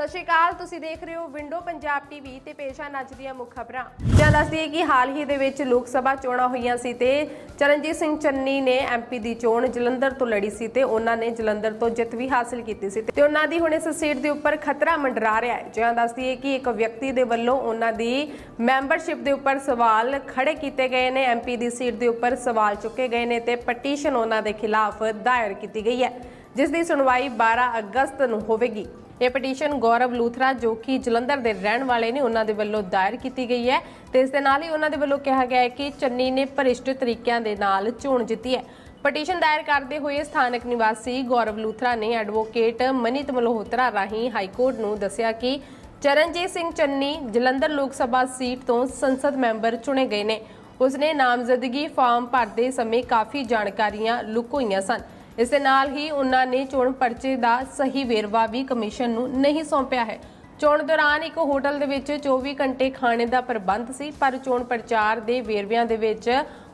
ਸਤਿ ਸ਼੍ਰੀ ਅਕਾਲ, ਤੁਸੀਂ ਦੇਖ ਰਹੇ ਹੋ ਵਿੰਡੋ ਪੰਜਾਬ ਟੀਵੀ ਤੇ ਪੇਸ਼ ਹਨ ਅੱਜ ਦੀਆਂ ਮੁੱਖ ਖਬਰਾਂ। ਜਾਂ ਦੱਸਦੀ ਕਿ ਹਾਲ ਹੀ ਦੇ ਵਿੱਚ ਲੋਕ ਸਭਾ ਚੋਣਾਂ ਹੋਈਆਂ ਸੀ ਤੇ ਚਰਨਜੀਤ ਸਿੰਘ ਚੰਨੀ ਨੇ ਐਮਪੀ ਦੀ ਚੋਣ ਜਲੰਧਰ ਤੋਂ ਲੜੀ ਸੀ ਤੇ ਉਹਨਾਂ ਨੇ ਜਲੰਧਰ ਤੋਂ ਜਿੱਤ ਵੀ ਹਾਸਲ ਕੀਤੀ ਸੀ ਤੇ ਉਹਨਾਂ ਦੀ ਹੁਣ ਇਸ ਸੀਟ ਦੇ ਉੱਪਰ ਖਤਰਾ ਮੰਡਰਾ ਰਿਹਾ ਹੈ। ਜਾਂ ਦੱਸਦੀ ਹੈ ਕਿ ਇੱਕ ਵਿਅਕਤੀ ਦੇ ਵੱਲੋਂ ਉਹਨਾਂ ਦੀ ਮੈਂਬਰਸ਼ਿਪ ਦੇ ਉੱਪਰ ਸਵਾਲ ਖੜੇ ਕੀਤੇ ਗਏ ਨੇ ਐਮਪੀ ਦੀ ਸੀਟ ਦੇ ਉੱਪਰ ਸਵਾਲ ਚੁੱਕੇ ਗਏ ਨੇ ਤੇ ਪਟੀਸ਼ਨ ਉਹਨਾਂ ਦੇ ਖਿਲਾਫ ਦਾਇਰ ਕੀਤੀ ਗਈ ਹੈ, ਜਿਸ ਦੀ ਸੁਣਵਾਈ 12 ਅਗਸਤ ਨੂੰ ਹੋਵੇਗੀ। ਇਹ ਪਟੀਸ਼ਨ ਗੌਰਵ ਲੂਥਰਾ ਜੋ ਕਿ ਜਲੰਧਰ ਦੇ ਰਹਿਣ ਵਾਲੇ ਨੇ, ਉਹਨਾਂ ਦੇ ਵੱਲੋਂ ਦਾਇਰ ਕੀਤੀ ਗਈ ਹੈ ਤੇ ਇਸ ਦੇ ਨਾਲ ਹੀ ਉਹਨਾਂ ਦੇ ਵੱਲੋਂ ਕਿਹਾ ਗਿਆ ਹੈ ਕਿ ਚੰਨੀ ਨੇ ਭ੍ਰਿਸ਼ਟ ਤਰੀਕਿਆਂ ਦੇ ਨਾਲ ਚੋਣ ਜਿੱਤੀ ਹੈ। ਪਟੀਸ਼ਨ ਦਾਇਰ ਕਰਦੇ ਹੋਏ ਸਥਾਨਕ ਨਿਵਾਸੀ ਗੌਰਵ ਲੂਥਰਾ ਨੇ ਐਡਵੋਕੇਟ ਮਨੀਤ ਮਲਹੋਤਰਾ ਰਾਹੀਂ ਹਾਈ ਕੋਰਟ ਨੂੰ ਦੱਸਿਆ ਕਿ ਚਰਨਜੀਤ ਸਿੰਘ ਚੰਨੀ ਜਲੰਧਰ ਲੋਕ ਸਭਾ ਸੀਟ ਤੋਂ ਸੰਸਦ ਮੈਂਬਰ ਚੁਣੇ ਗਏ ਨੇ। ਉਸਨੇ ਨਾਮਜ਼ਦਗੀ ਫਾਰਮ ਭਰਦੇ ਸਮੇਂ ਕਾਫੀ ਜਾਣਕਾਰੀਆਂ ਲੁਕ ਹੋਈਆਂ ਸਨ। ਇਸ ਦੇ ਨਾਲ ਹੀ ਉਹਨਾਂ ਨੇ ਚੋਣ ਪਰਚੇ ਦਾ ਸਹੀ ਵੇਰਵਾ ਵੀ ਕਮਿਸ਼ਨ ਨੂੰ ਨਹੀਂ ਸੌਂਪਿਆ ਹੈ। ਚੋਣ ਦੌਰਾਨ ਇੱਕ ਹੋਟਲ ਦੇ ਵਿੱਚ 24 ਘੰਟੇ ਖਾਣੇ ਦਾ ਪ੍ਰਬੰਧ ਸੀ, ਪਰ ਚੋਣ ਪ੍ਰਚਾਰ ਦੇ ਵੇਰਵਿਆਂ ਦੇ ਵਿੱਚ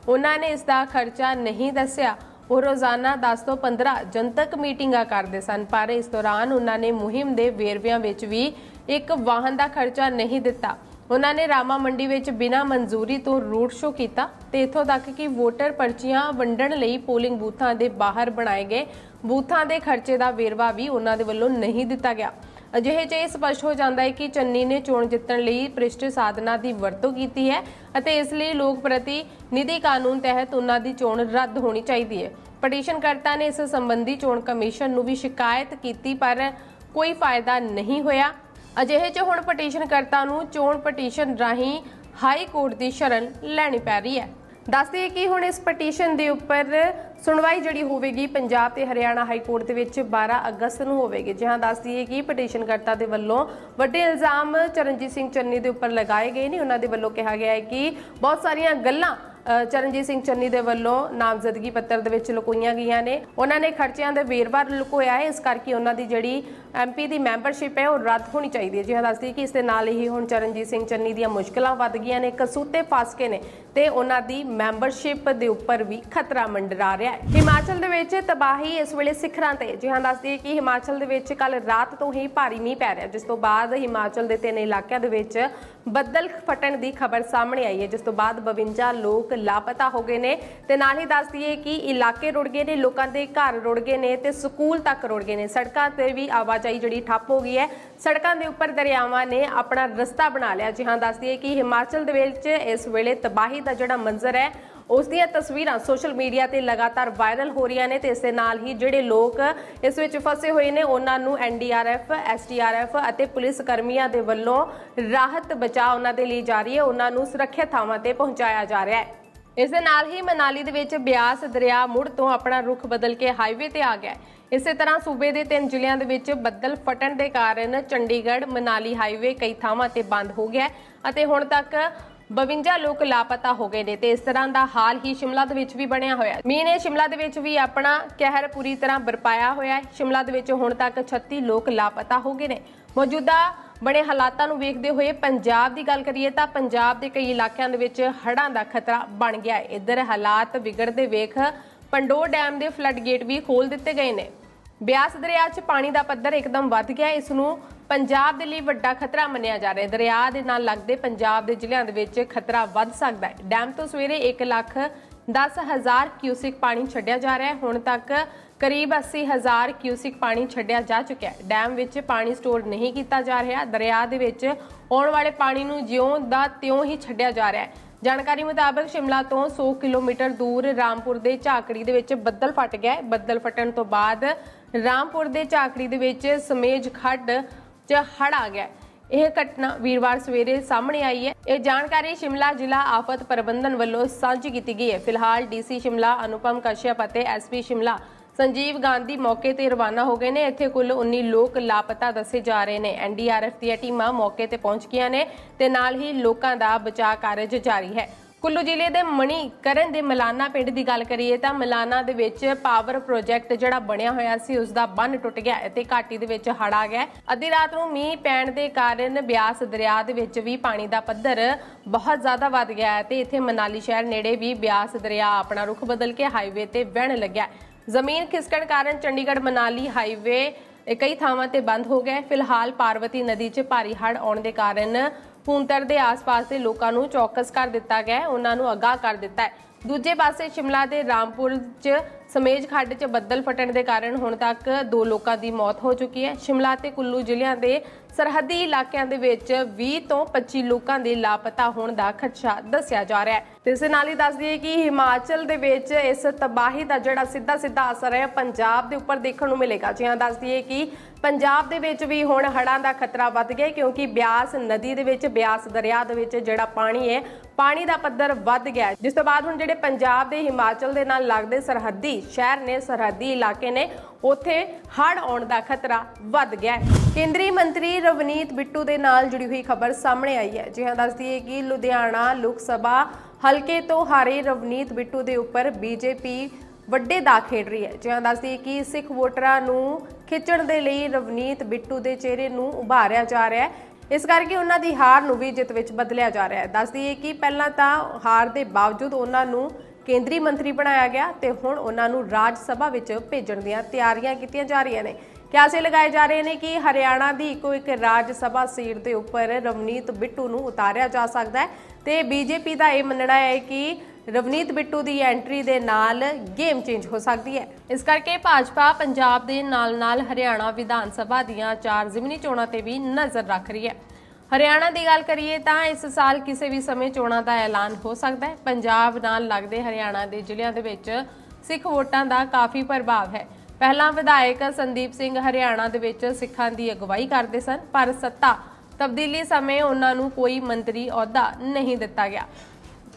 ਉਹਨਾਂ ਨੇ ਇਸ ਦਾ ਖਰਚਾ ਨਹੀਂ ਦੱਸਿਆ। ਉਹ ਰੋਜ਼ਾਨਾ 10 ਤੋਂ 15 ਜਨਤਕ ਮੀਟਿੰਗਾਂ ਕਰਦੇ ਸਨ, ਪਰ ਇਸ ਦੌਰਾਨ ਉਹਨਾਂ ਨੇ ਮੁਹਿੰਮ ਦੇ ਵੇਰਵਿਆਂ ਵਿੱਚ ਵੀ ਇੱਕ ਵਾਹਨ ਦਾ ਖਰਚਾ ਨਹੀਂ ਦਿੱਤਾ। ਉਹਨਾਂ ਨੇ ਰਾਮਾ ਮੰਡੀ ਵਿੱਚ ਬਿਨਾਂ ਮਨਜ਼ੂਰੀ ਤੋਂ ਰੋਡ ਸ਼ੋਅ ਕੀਤਾ ਤੇ ਇਥੋਂ ਤੱਕ ਕਿ ਵੋਟਰ ਪਰਚੀਆਂ ਵੰਡਣ ਲਈ ਪੋਲਿੰਗ ਬੂਥਾਂ ਦੇ ਬਾਹਰ ਬਣਾਏ ਗਏ ਬੂਥਾਂ ਦੇ ਖਰਚੇ ਦਾ ਵੇਰਵਾ ਵੀ ਉਹਨਾਂ ਦੇ ਵੱਲੋਂ ਨਹੀਂ ਦਿੱਤਾ ਗਿਆ। ਅਜਿਹੇ 'ਚ ਇਹ ਸਪਸ਼ਟ ਹੋ ਜਾਂਦਾ ਹੈ ਕਿ ਚੰਨੀ ਨੇ ਚੋਣ ਜਿੱਤਣ ਲਈ ਪ੍ਰਿਸ਼ਟ ਸਾਧਨਾ ਦੀ ਵਰਤੋਂ ਕੀਤੀ ਹੈ ਅਤੇ ਇਸ ਲਈ ਲੋਕ ਪ੍ਰਤੀ ਨਿਧੀ ਕਾਨੂੰਨ ਤਹਿਤ ਉਹਨਾਂ ਦੀ ਚੋਣ ਰੱਦ ਹੋਣੀ ਚਾਹੀਦੀ ਹੈ। ਪਟੀਸ਼ਨਕਰਤਾ ਨੇ ਇਸ ਸੰਬੰਧੀ ਚੋਣ ਕਮਿਸ਼ਨ ਨੂੰ ਵੀ ਸ਼ਿਕਾਇਤ ਕੀਤੀ ਪਰ ਕੋਈ ਫਾਇਦਾ ਨਹੀਂ ਹੋਇਆ। ਅਜਿਹੇ 'ਚ ਹੁਣ ਪਟੀਸ਼ਨਕਰਤਾ ਨੂੰ ਚੋਣ ਪਟੀਸ਼ਨ ਰਾਹੀਂ ਹਾਈ ਕੋਰਟ ਦੀ ਸ਼ਰਨ ਲੈਣੀ ਪੈ ਰਹੀ ਹੈ। ਦੱਸਦੇ ਹੈ ਕਿ ਹੁਣ ਇਸ ਪਟੀਸ਼ਨ ਦੇ ਉੱਪਰ ਸੁਣਵਾਈ ਜਿਹੜੀ ਹੋਵੇਗੀ ਪੰਜਾਬ ਤੇ ਹਰਿਆਣਾ ਹਾਈ ਕੋਰਟ ਦੇ ਵਿੱਚ 12 ਅਗਸਤ ਨੂੰ ਹੋਵੇਗੀ। ਜਿਹਾਂ ਦੱਸਦੀ ਹੈ ਕਿ ਪਟੀਸ਼ਨਕਰਤਾ ਦੇ ਵੱਲੋਂ ਵੱਡੇ ਇਲਜ਼ਾਮ ਚਰਨਜੀਤ ਸਿੰਘ ਚੰਨੀ ਦੇ ਉੱਪਰ ਲਗਾਏ ਗਏ ਨੇ। ਉਹਨਾਂ ਦੇ ਵੱਲੋਂ ਕਿਹਾ ਗਿਆ ਹੈ ਕਿ ਬਹੁਤ ਸਾਰੀਆਂ ਗੱਲਾਂ ਚਰਨਜੀਤ ਸਿੰਘ ਚੰਨੀ ਦੇ ਵੱਲੋਂ ਨਾਮਜ਼ਦਗੀ ਪੱਤਰ ਦੇ ਵਿੱਚ ਲੁਕੋਈਆਂ ਗਈਆਂ ਨੇ। ਉਹਨਾਂ ਨੇ ਖਰਚਿਆਂ ਦੇ ਵੇਰਵਾ ਲੁਕੋਇਆ ਹੈ। ਇਸ ਕਰਕੇ ਉਹਨਾਂ ਦੀ ਜਿਹੜੀ ਐਮਪੀ ਦੀ ਮੈਂਬਰਸ਼ਿਪ ਹੈ, ਉਹ ਰੱਦ ਹੋਣੀ ਚਾਹੀਦੀ ਹੈ। ਜਿਹਾ ਦੱਸਦੀ ਕਿ ਇਸ ਦੇ ਨਾਲ ਹੀ ਹੁਣ ਚਰਨਜੀਤ ਸਿੰਘ ਚੰਨੀ ਦੀਆਂ ਮੁਸ਼ਕਲਾਂ ਵੱਧ ਗਈਆਂ ਨੇ। ਕਸੂਤੇ ਫਸ ਕੇ ਨੇ ਤੇ ਉਹਨਾਂ ਦੀ ਮੈਂਬਰਸ਼ਿਪ ਦੇ ਉੱਪਰ ਵੀ ਖਤਰਾ ਮੰਡਰਾ ਰਿਹਾ ਹੈ। ਹਿਮਾਚਲ ਦੇ ਵਿੱਚ ਤਬਾਹੀ ਇਸ ਵੇਲੇ ਸਿਖਰਾਂ ਤੇ। ਜਿਹਾਂ ਦੱਸਦੀ ਹੈ ਕਿ ਹਿਮਾਚਲ ਦੇ ਵਿੱਚ ਕੱਲ ਰਾਤ ਤੋਂ ਹੀ ਭਾਰੀ ਮੀਂਹ ਪੈ ਰਿਹਾ ਜਿਸ ਤੋਂ ਬਾਅਦ ਹਿਮਾਚਲ ਦੇ ਤਿੰਨ ਇਲਾਕਿਆਂ ਦੇ ਵਿੱਚ ਬੱਦਲ ਫਟਣ ਦੀ ਖਬਰ ਸਾਹਮਣੇ ਆਈ ਹੈ। ਜਿਸ ਤੋਂ ਬਾਅਦ 52 ਲੋਕ ਲਾਪਤਾ ਹੋ ਗਏ ਨੇ। ਤੇ ਨਾਲ ਹੀ ਦੱਸਦੀ ਹੈ ਕਿ ਇਲਾਕੇ ਰੁੜ ਗਏ ਨੇ, ਲੋਕਾਂ ਦੇ ਘਰ ਰੁੜ ਗਏ ਨੇ ਤੇ ਸਕੂਲ ਤੱਕ ਰੁੜ ਗਏ ਨੇ। ਸੜਕਾਂ ਤੇ ਵੀ ਆਵਾਜਾਈ ਜਿਹੜੀ ਠੱਪ ਹੋ ਗਈ ਹੈ। ਸੜਕਾਂ ਦੇ ਉੱਪਰ ਦਰਿਆਵਾਂ ਨੇ ਆਪਣਾ ਰਸਤਾ ਬਣਾ ਲਿਆ। ਜਿਹਾਂ ਦੱਸਦੀ ਹੈ ਕਿ ਹਿਮਾਚਲ ਦੇ ਵਿੱਚ ਇਸ ਵੇਲੇ ਤਬਾਹੀ ਦਾ ਜਿਹੜਾ ਮੰਜ਼ਰ ਹੈ, ਉਸ ਦੀਆਂ ਤਸਵੀਰਾਂ ਸੋਸ਼ਲ ਮੀਡੀਆ ਤੇ ਲਗਾਤਾਰ ਵਾਇਰਲ ਹੋ ਰਹੀਆਂ ਨੇ ਤੇ ਇਸ ਦੇ ਨਾਲ ਹੀ ਜਿਹੜੇ ਲੋਕ ਇਸ ਵਿੱਚ ਫਸੇ ਹੋਏ ਨੇ, ਉਹਨਾਂ ਨੂੰ ਐਨਡੀਆਰਐਫ ਐਸਟੀਆਰਐਫ ਅਤੇ ਪੁਲਿਸ ਕਰਮੀਆਂ ਦੇ ਵੱਲੋਂ ਰਾਹਤ ਬਚਾਅ ਉਹਨਾਂ ਦੇ ਲਈ ਜਾਰੀ ਹੈ। ਉਹਨਾਂ ਨੂੰ ਸੁਰੱਖਿਅਤ ਥਾਵਾਂ ਤੇ ਪਹੁੰਚਾਇਆ ਜਾ ਰਿਹਾ ਹੈ। ਇਸ ਦੇ ਨਾਲ ਹੀ ਮਨਾਲੀ ਦੇ ਵਿੱਚ ਬਿਆਸ ਦਰਿਆ ਮੁੜ ਤੋਂ ਆਪਣਾ ਰੁਖ ਬਦਲ ਕੇ ਹਾਈਵੇ ਤੇ ਆ ਗਿਆ ਇਸੇ ਤਰ੍ਹਾਂ ਸੂਬੇ ਦੇ ਤਿੰਨ ਜ਼ਿਲ੍ਹਿਆਂ ਦੇ ਵਿੱਚ ਬੱਦਲ ਫਟਣ ਦੇ ਕਾਰਨ ਚੰਡੀਗੜ੍ਹ, ਮਨਾਲੀ ਹਾਈਵੇ ਕਈ ਥਾਵਾਂ ਤੇ ਬੰਦ ਹੋ ਗਿਆ ਅਤੇ ਹੁਣ ਤੱਕ 52 ਲੋਕ ਲਾਪਤਾ ਹੋ ਗਏ ਨੇ ਤੇ ਇਸ ਤਰ੍ਹਾਂ ਦਾ ਹਾਲ ਹੀ ਸ਼ਿਮਲਾ ਦੇ ਵਿੱਚ ਵੀ ਬਣਿਆ ਹੋਇਆ ਮੀਂਹ ਨੇ ਸ਼ਿਮਲਾ ਦੇ ਵਿੱਚ ਵੀ ਆਪਣਾ ਕਹਿਰ ਪੂਰੀ ਤਰ੍ਹਾਂ ਬਰਪਾਇਆ ਹੋਇਆ ਹੈ। ਸ਼ਿਮਲਾ ਦੇ ਵਿੱਚ ਹੁਣ ਤੱਕ 36 ਲੋਕ ਲਾਪਤਾ ਹੋ ਗਏ ਨੇ। ਮੌਜੂਦਾ ਬਣੇ ਹਾਲਾਤਾਂ ਨੂੰ ਵੇਖਦੇ ਹੋਏ ਪੰਜਾਬ ਦੀ ਗੱਲ ਕਰੀਏ ਤਾਂ ਪੰਜਾਬ ਦੇ ਕਈ ਇਲਾਕਿਆਂ ਦੇ ਵਿੱਚ ਹੜ੍ਹਾਂ ਦਾ ਖਤਰਾ ਬਣ ਗਿਆ ਹੈ। ਇੱਧਰ ਹਾਲਾਤ ਵਿਗੜਦੇ ਵੇਖ ਪੰਡੋਰ ਡੈਮ ਦੇ ਫਲੱਡ ਗੇਟ ਵੀ ਖੋਲ ਦਿੱਤੇ ਗਏ ਨੇ। ਬਿਆਸ ਦਰਿਆ 'ਚ ਪਾਣੀ ਦਾ ਪੱਧਰ ਇੱਕਦਮ ਵੱਧ ਗਿਆ ਹੈ। ਇਸ ਨੂੰ ਪੰਜਾਬ ਦੇ ਲਈ ਵੱਡਾ ਖਤਰਾ ਮੰਨਿਆ ਜਾ ਰਿਹਾ ਹੈ। ਦਰਿਆ ਦੇ ਨਾਲ ਲੱਗਦੇ ਪੰਜਾਬ ਦੇ ਜ਼ਿਲ੍ਹਿਆਂ ਦੇ ਵਿੱਚ ਖਤਰਾ ਵੱਧ ਸਕਦਾ ਹੈ। ਡੈਮ ਤੋਂ ਸਵੇਰੇ 1 ਲੱਖ 10000 ਕਿਊਸਿਕ ਪਾਣੀ ਛੱਡਿਆ ਜਾ ਰਿਹਾ ਹੈ। ਹੁਣ ਤੱਕ ਕਰੀਬ 80000 ਕਿਊਸਿਕ ਪਾਣੀ ਛੱਡਿਆ ਜਾ ਚੁੱਕਿਆ ਹੈ। ਡੈਮ ਵਿੱਚ ਪਾਣੀ ਸਟੋਰ ਨਹੀਂ ਕੀਤਾ ਜਾ ਰਿਹਾ। ਦਰਿਆ ਦੇ ਵਿੱਚ ਆਉਣ ਵਾਲੇ ਪਾਣੀ ਨੂੰ ਜਿਉਂ ਦਾ ਤਿਉਂ ਹੀ ਛੱਡਿਆ ਜਾ ਰਿਹਾ ਹੈ। ਜਾਣਕਾਰੀ ਮੁਤਾਬਕ ਸ਼ਿਮਲਾ ਤੋਂ 100 ਕਿਲੋਮੀਟਰ ਦੂਰ ਰਾਮਪੁਰ ਦੇ ਝਾਕੜੀ ਦੇ ਵਿੱਚ ਬੱਦਲ ਫਟ ਗਿਆ ਹੈ। ਬੱਦਲ ਫਟਣ ਤੋਂ ਬਾਅਦ ਰਾਮਪੁਰ ਦੇ ਝਾਕੜੀ ਦੇ ਵਿੱਚ ਸਮੇਜ ਖੱਡ 'ਚ ਹੜ ਆ ਗਿਆ ਇਹ ਘਟਨਾ ਵੀਰਵਾਰ ਸਵੇਰੇ ਸਾਹਮਣੇ ਆਈ ਹੈ। ਇਹ ਜਾਣਕਾਰੀ ਸ਼ਿਮਲਾ ਜ਼ਿਲ੍ਹਾ ਆਫਤ ਪ੍ਰਬੰਧਨ ਵੱਲੋਂ ਸਾਂਝੀ ਕੀਤੀ ਗਈ ਹੈ। ਫਿਲਹਾਲ ਡੀਸੀ ਸ਼ਿਮਲਾ, ਅਨੁਪਮ ਕਸ਼ਯਪ ਅਤੇ ਐਸਪੀ ਸ਼ਿਮਲਾ ਸੰਜੀਵ ਗਾਂਧੀ ਮੌਕੇ ਤੇ ਰਵਾਨਾ ਹੋ ਗਏ ਨੇ। ਇੱਥੇ ਕੁੱਲ 19 ਲੋਕ ਲਾਪਤਾ ਦੱਸੇ ਜਾ ਰਹੇ ਨੇ। ਐਨਡੀਆਰਐਫ ਦੀਆਂ ਟੀਮਾਂ ਮੌਕੇ ਤੇ ਪਹੁੰਚ ਗਈਆਂ ਨੇ ਤੇ ਨਾਲ ਹੀ ਲੋਕਾਂ ਦਾ ਬਚਾਅ ਕਾਰਜ ਜਾਰੀ ਹੈ। ਕੁੱਲੂ ਜ਼ਿਲ੍ਹੇ ਦੇ ਮਣੀ ਕਰਨ ਦੇ ਮਲਾਨਾ ਪਿੰਡ ਦੀ ਗੱਲ ਕਰੀਏ ਤਾਂ ਮਲਾਨਾ ਦੇ ਵਿੱਚ ਪਾਵਰ ਪ੍ਰੋਜੈਕਟ ਜਿਹੜਾ ਬਣਿਆ ਹੋਇਆ ਸੀ ਉਸ ਦਾ ਬੰਨ ਟੁੱਟ ਗਿਆ ਅਤੇ ਘਾਟੀ ਦੇ ਵਿੱਚ ਹੜ ਆ ਗਿਆ। ਅੱਧੀ ਰਾਤ ਨੂੰ ਮੀਂਹ ਪੈਣ ਦੇ ਕਾਰਨ ਬਿਆਸ ਦਰਿਆ ਦੇ ਵਿੱਚ ਵੀ ਪਾਣੀ ਦਾ ਪੱਧਰ ਬਹੁਤ ਜ਼ਿਆਦਾ ਵੱਧ ਗਿਆ ਹੈ ਤੇ ਇੱਥੇ ਮਨਾਲੀ ਸ਼ਹਿਰ ਨੇੜੇ ਵੀ ਬਿਆਸ ਦਰਿਆ ਆਪਣਾ ਰੁਖ ਬਦਲ ਕੇ ਹਾਈਵੇ ਤੇ ਵਹਿਣ ਲੱਗਿਆ। ਜ਼ਮੀਨ ਖਿਸਕਣ ਕਾਰਨ ਚੰਡੀਗੜ੍ਹ ਮਨਾਲੀ ਹਾਈਵੇ ਕਈ ਥਾਵਾਂ ਤੇ ਬੰਦ ਹੋ ਗਿਆ ਫਿਲਹਾਲ ਪਾਰਵਤੀ ਨਦੀ 'ਚ ਭਾਰੀ ਹੜ੍ਹ ਆਉਣ ਦੇ ਕਾਰਨ ਪੂੰਤਰ ਦੇ ਆਸ-ਪਾਸ ਦੇ ਲੋਕਾਂ ਨੂੰ ਚੌਕਸ ਕਰ ਦਿੱਤਾ ਗਿਆ ਹੈ, ਉਹਨਾਂ ਨੂੰ ਅਗਾਹ ਕਰ ਦਿੱਤਾ ਹੈ। ਦੂਜੇ ਪਾਸੇ ਸ਼ਿਮਲਾ ਦੇ ਰਾਮਪੁਰ 'ਚ ਸਮੇਜ ਖੱਡ 'ਚ ਬੱਦਲ ਫਟਣ ਦੇ ਕਾਰਨ ਹੁਣ ਤੱਕ ਦੋ ਲੋਕਾਂ ਦੀ ਮੌਤ ਹੋ ਚੁੱਕੀ ਹੈ। ਸ਼ਿਮਲਾ ਤੇ ਕੁੱਲੂ ਜ਼ਿਲ੍ਹਿਆਂ ਦੇ ਸਰਹੱਦੀ ਇਲਾਕਿਆਂ ਦੇ ਵਿੱਚ 20 ਤੋਂ 25 ਲੋਕਾਂ ਦੇ ਲਾਪਤਾ ਹੋਣ ਦਾ ਖਦਸ਼ਾ ਦੱਸਿਆ ਜਾ ਰਿਹਾ ਹੈ। ਤੇ ਇਸ ਨਾਲ ਹੀ ਦੱਸ ਦਈਏ ਕਿ ਹਿਮਾਚਲ ਦੇ ਵਿੱਚ ਇਸ ਤਬਾਹੀ ਦਾ ਜਿਹੜਾ ਸਿੱਧਾ ਸਿੱਧਾ ਅਸਰ ਹੈ, ਪੰਜਾਬ ਦੇ ਉੱਪਰ ਦੇਖਣ ਨੂੰ ਮਿਲੇਗਾ। ਜੀ ਹਾਂ, ਦੱਸ ਦਈਏ ਕਿ ਪੰਜਾਬ ਦੇ ਵਿੱਚ ਵੀ ਹੁਣ ਹੜ੍ਹਾਂ ਦਾ ਖਤਰਾ ਵੱਧ ਗਿਆ ਕਿਉਂਕਿ ਬਿਆਸ ਨਦੀ ਦੇ ਵਿੱਚ, ਬਿਆਸ ਦਰਿਆ ਦੇ ਵਿੱਚ ਜਿਹੜਾ ਪਾਣੀ ਹੈ, ਪਾਣੀ ਦਾ ਪੱਧਰ ਵੱਧ ਗਿਆ ਜਿਸ ਤੋਂ ਬਾਅਦ ਹੁਣ ਜਿਹੜੇ ਪੰਜਾਬ ਦੇ ਹਿਮਾਚਲ ਦੇ ਨਾਲ ਲੱਗਦੇ ਸਰਹੱਦੀ ਸ਼ਹਿਰ ਨੇ, ਸਰਹੱਦੀ ਇਲਾਕੇ ਨੇ, ਉੱਥੇ ਹੜ੍ਹ ਆਉਣ ਦਾ ਖਤਰਾ ਵੱਧ ਗਿਆ ਹੈ। ਕੇਂਦਰੀ ਮੰਤਰੀ ਰਵਨੀਤ ਬਿੱਟੂ ਦੇ ਨਾਲ ਜੁੜੀ ਹੋਈ ਖਬਰ ਸਾਹਮਣੇ ਆਈ ਹੈ। ਜੀ ਹਾਂ ਦੱਸ ਕਿ ਲੁਧਿਆਣਾ ਲੋਕ ਸਭਾ ਹਲਕੇ ਤੋਂ ਹਾਰੇ ਰਵਨੀਤ ਬਿੱਟੂ ਦੇ ਉੱਪਰ ਬੀਜੇਪੀ ਵੱਡੇ ਦਾ ਖੇਡ ਰਹੀ ਹੈ। ਜਿਵੇਂ ਦੱਸਦੀ ਹੈ ਕਿ ਸਿੱਖ ਵੋਟਰਾਂ ਨੂੰ ਖਿੱਚਣ ਦੇ ਲਈ ਰਵਨੀਤ ਬਿੱਟੂ ਦੇ ਚਿਹਰੇ ਨੂੰ ਉਭਾਰਿਆ ਜਾ ਰਿਹਾ ਹੈ। ਇਸ ਕਰਕੇ ਉਹਨਾਂ ਦੀ ਹਾਰ ਨੂੰ ਵੀ ਜਿੱਤ ਵਿੱਚ ਬਦਲਿਆ ਜਾ ਰਿਹਾ ਹੈ। ਦੱਸਦੀ ਹੈ ਕਿ ਪਹਿਲਾਂ ਤਾਂ ਹਾਰ ਦੇ ਬਾਵਜੂਦ ਉਹਨਾਂ ਨੂੰ ਕੇਂਦਰੀ ਮੰਤਰੀ ਬਣਾਇਆ ਗਿਆ ਤੇ ਹੁਣ ਉਹਨਾਂ ਨੂੰ ਰਾਜ ਸਭਾ ਵਿੱਚ ਭੇਜਣ ਦੀਆਂ ਤਿਆਰੀਆਂ ਕੀਤੀਆਂ ਜਾ ਰਹੀਆਂ ਨੇ। ਕਿਆਸੇ ਲਗਾਏ ਜਾ ਰਹੇ ਨੇ ਕਿ ਹਰਿਆਣਾ ਦੀ ਇੱਕੋ ਇੱਕ ਰਾਜ ਸਭਾ ਸੀਟ ਦੇ ਉੱਪਰ ਰਵਨੀਤ ਬਿੱਟੂ ਨੂੰ ਉਤਾਰਿਆ ਜਾ ਸਕਦਾ ਹੈ ਤੇ ਬੀਜੇਪੀ ਦਾ ਇਹ ਮੰਨਣਾ ਹੈ ਕਿ ਰਵਨੀਤ ਬਿੱਟੂ ਦੀ ਐਂਟਰੀ ਦੇ ਨਾਲ ਗੇਮ ਚੇਂਜ ਹੋ ਸਕਦੀ ਹੈ। ਇਸ ਕਰਕੇ ਭਾਜਪਾ ਪੰਜਾਬ ਦੇ ਨਾਲ-ਨਾਲ ਹਰਿਆਣਾ ਵਿਧਾਨ ਸਭਾ ਦੀਆਂ ਚਾਰ ਜ਼ਿਮਨੀ ਚੋਣਾਂ ਤੇ ਵੀ ਨਜ਼ਰ ਰੱਖ ਰਹੀ ਹੈ। ਹਰਿਆਣਾ ਦੀ ਗੱਲ ਕਰੀਏ ਤਾਂ ਇਸ ਸਾਲ ਕਿਸੇ ਵੀ ਸਮੇਂ ਚੋਣਾਂ ਦਾ ਐਲਾਨ ਹੋ ਸਕਦਾ ਹੈ। ਪੰਜਾਬ ਨਾਲ ਲੱਗਦੇ ਹਰਿਆਣਾ ਦੇ ਜ਼ਿਲ੍ਹਿਆਂ ਦੇ ਵਿੱਚ ਸਿੱਖ ਵੋਟਾਂ ਦਾ ਕਾਫੀ ਪ੍ਰਭਾਵ ਹੈ। ਪਹਿਲਾਂ ਵਿਧਾਇਕ ਸੰਦੀਪ ਸਿੰਘ ਹਰਿਆਣਾ ਦੇ ਵਿੱਚ ਸਿੱਖਾਂ ਦੀ ਅਗਵਾਈ ਕਰਦੇ ਸਨ, ਪਰ ਸੱਤਾ ਤਬਦੀਲੀ ਸਮੇਂ ਉਹਨਾਂ ਨੂੰ ਕੋਈ ਮੰਤਰੀ ਅਹੁਦਾ ਨਹੀਂ ਦਿੱਤਾ ਗਿਆ।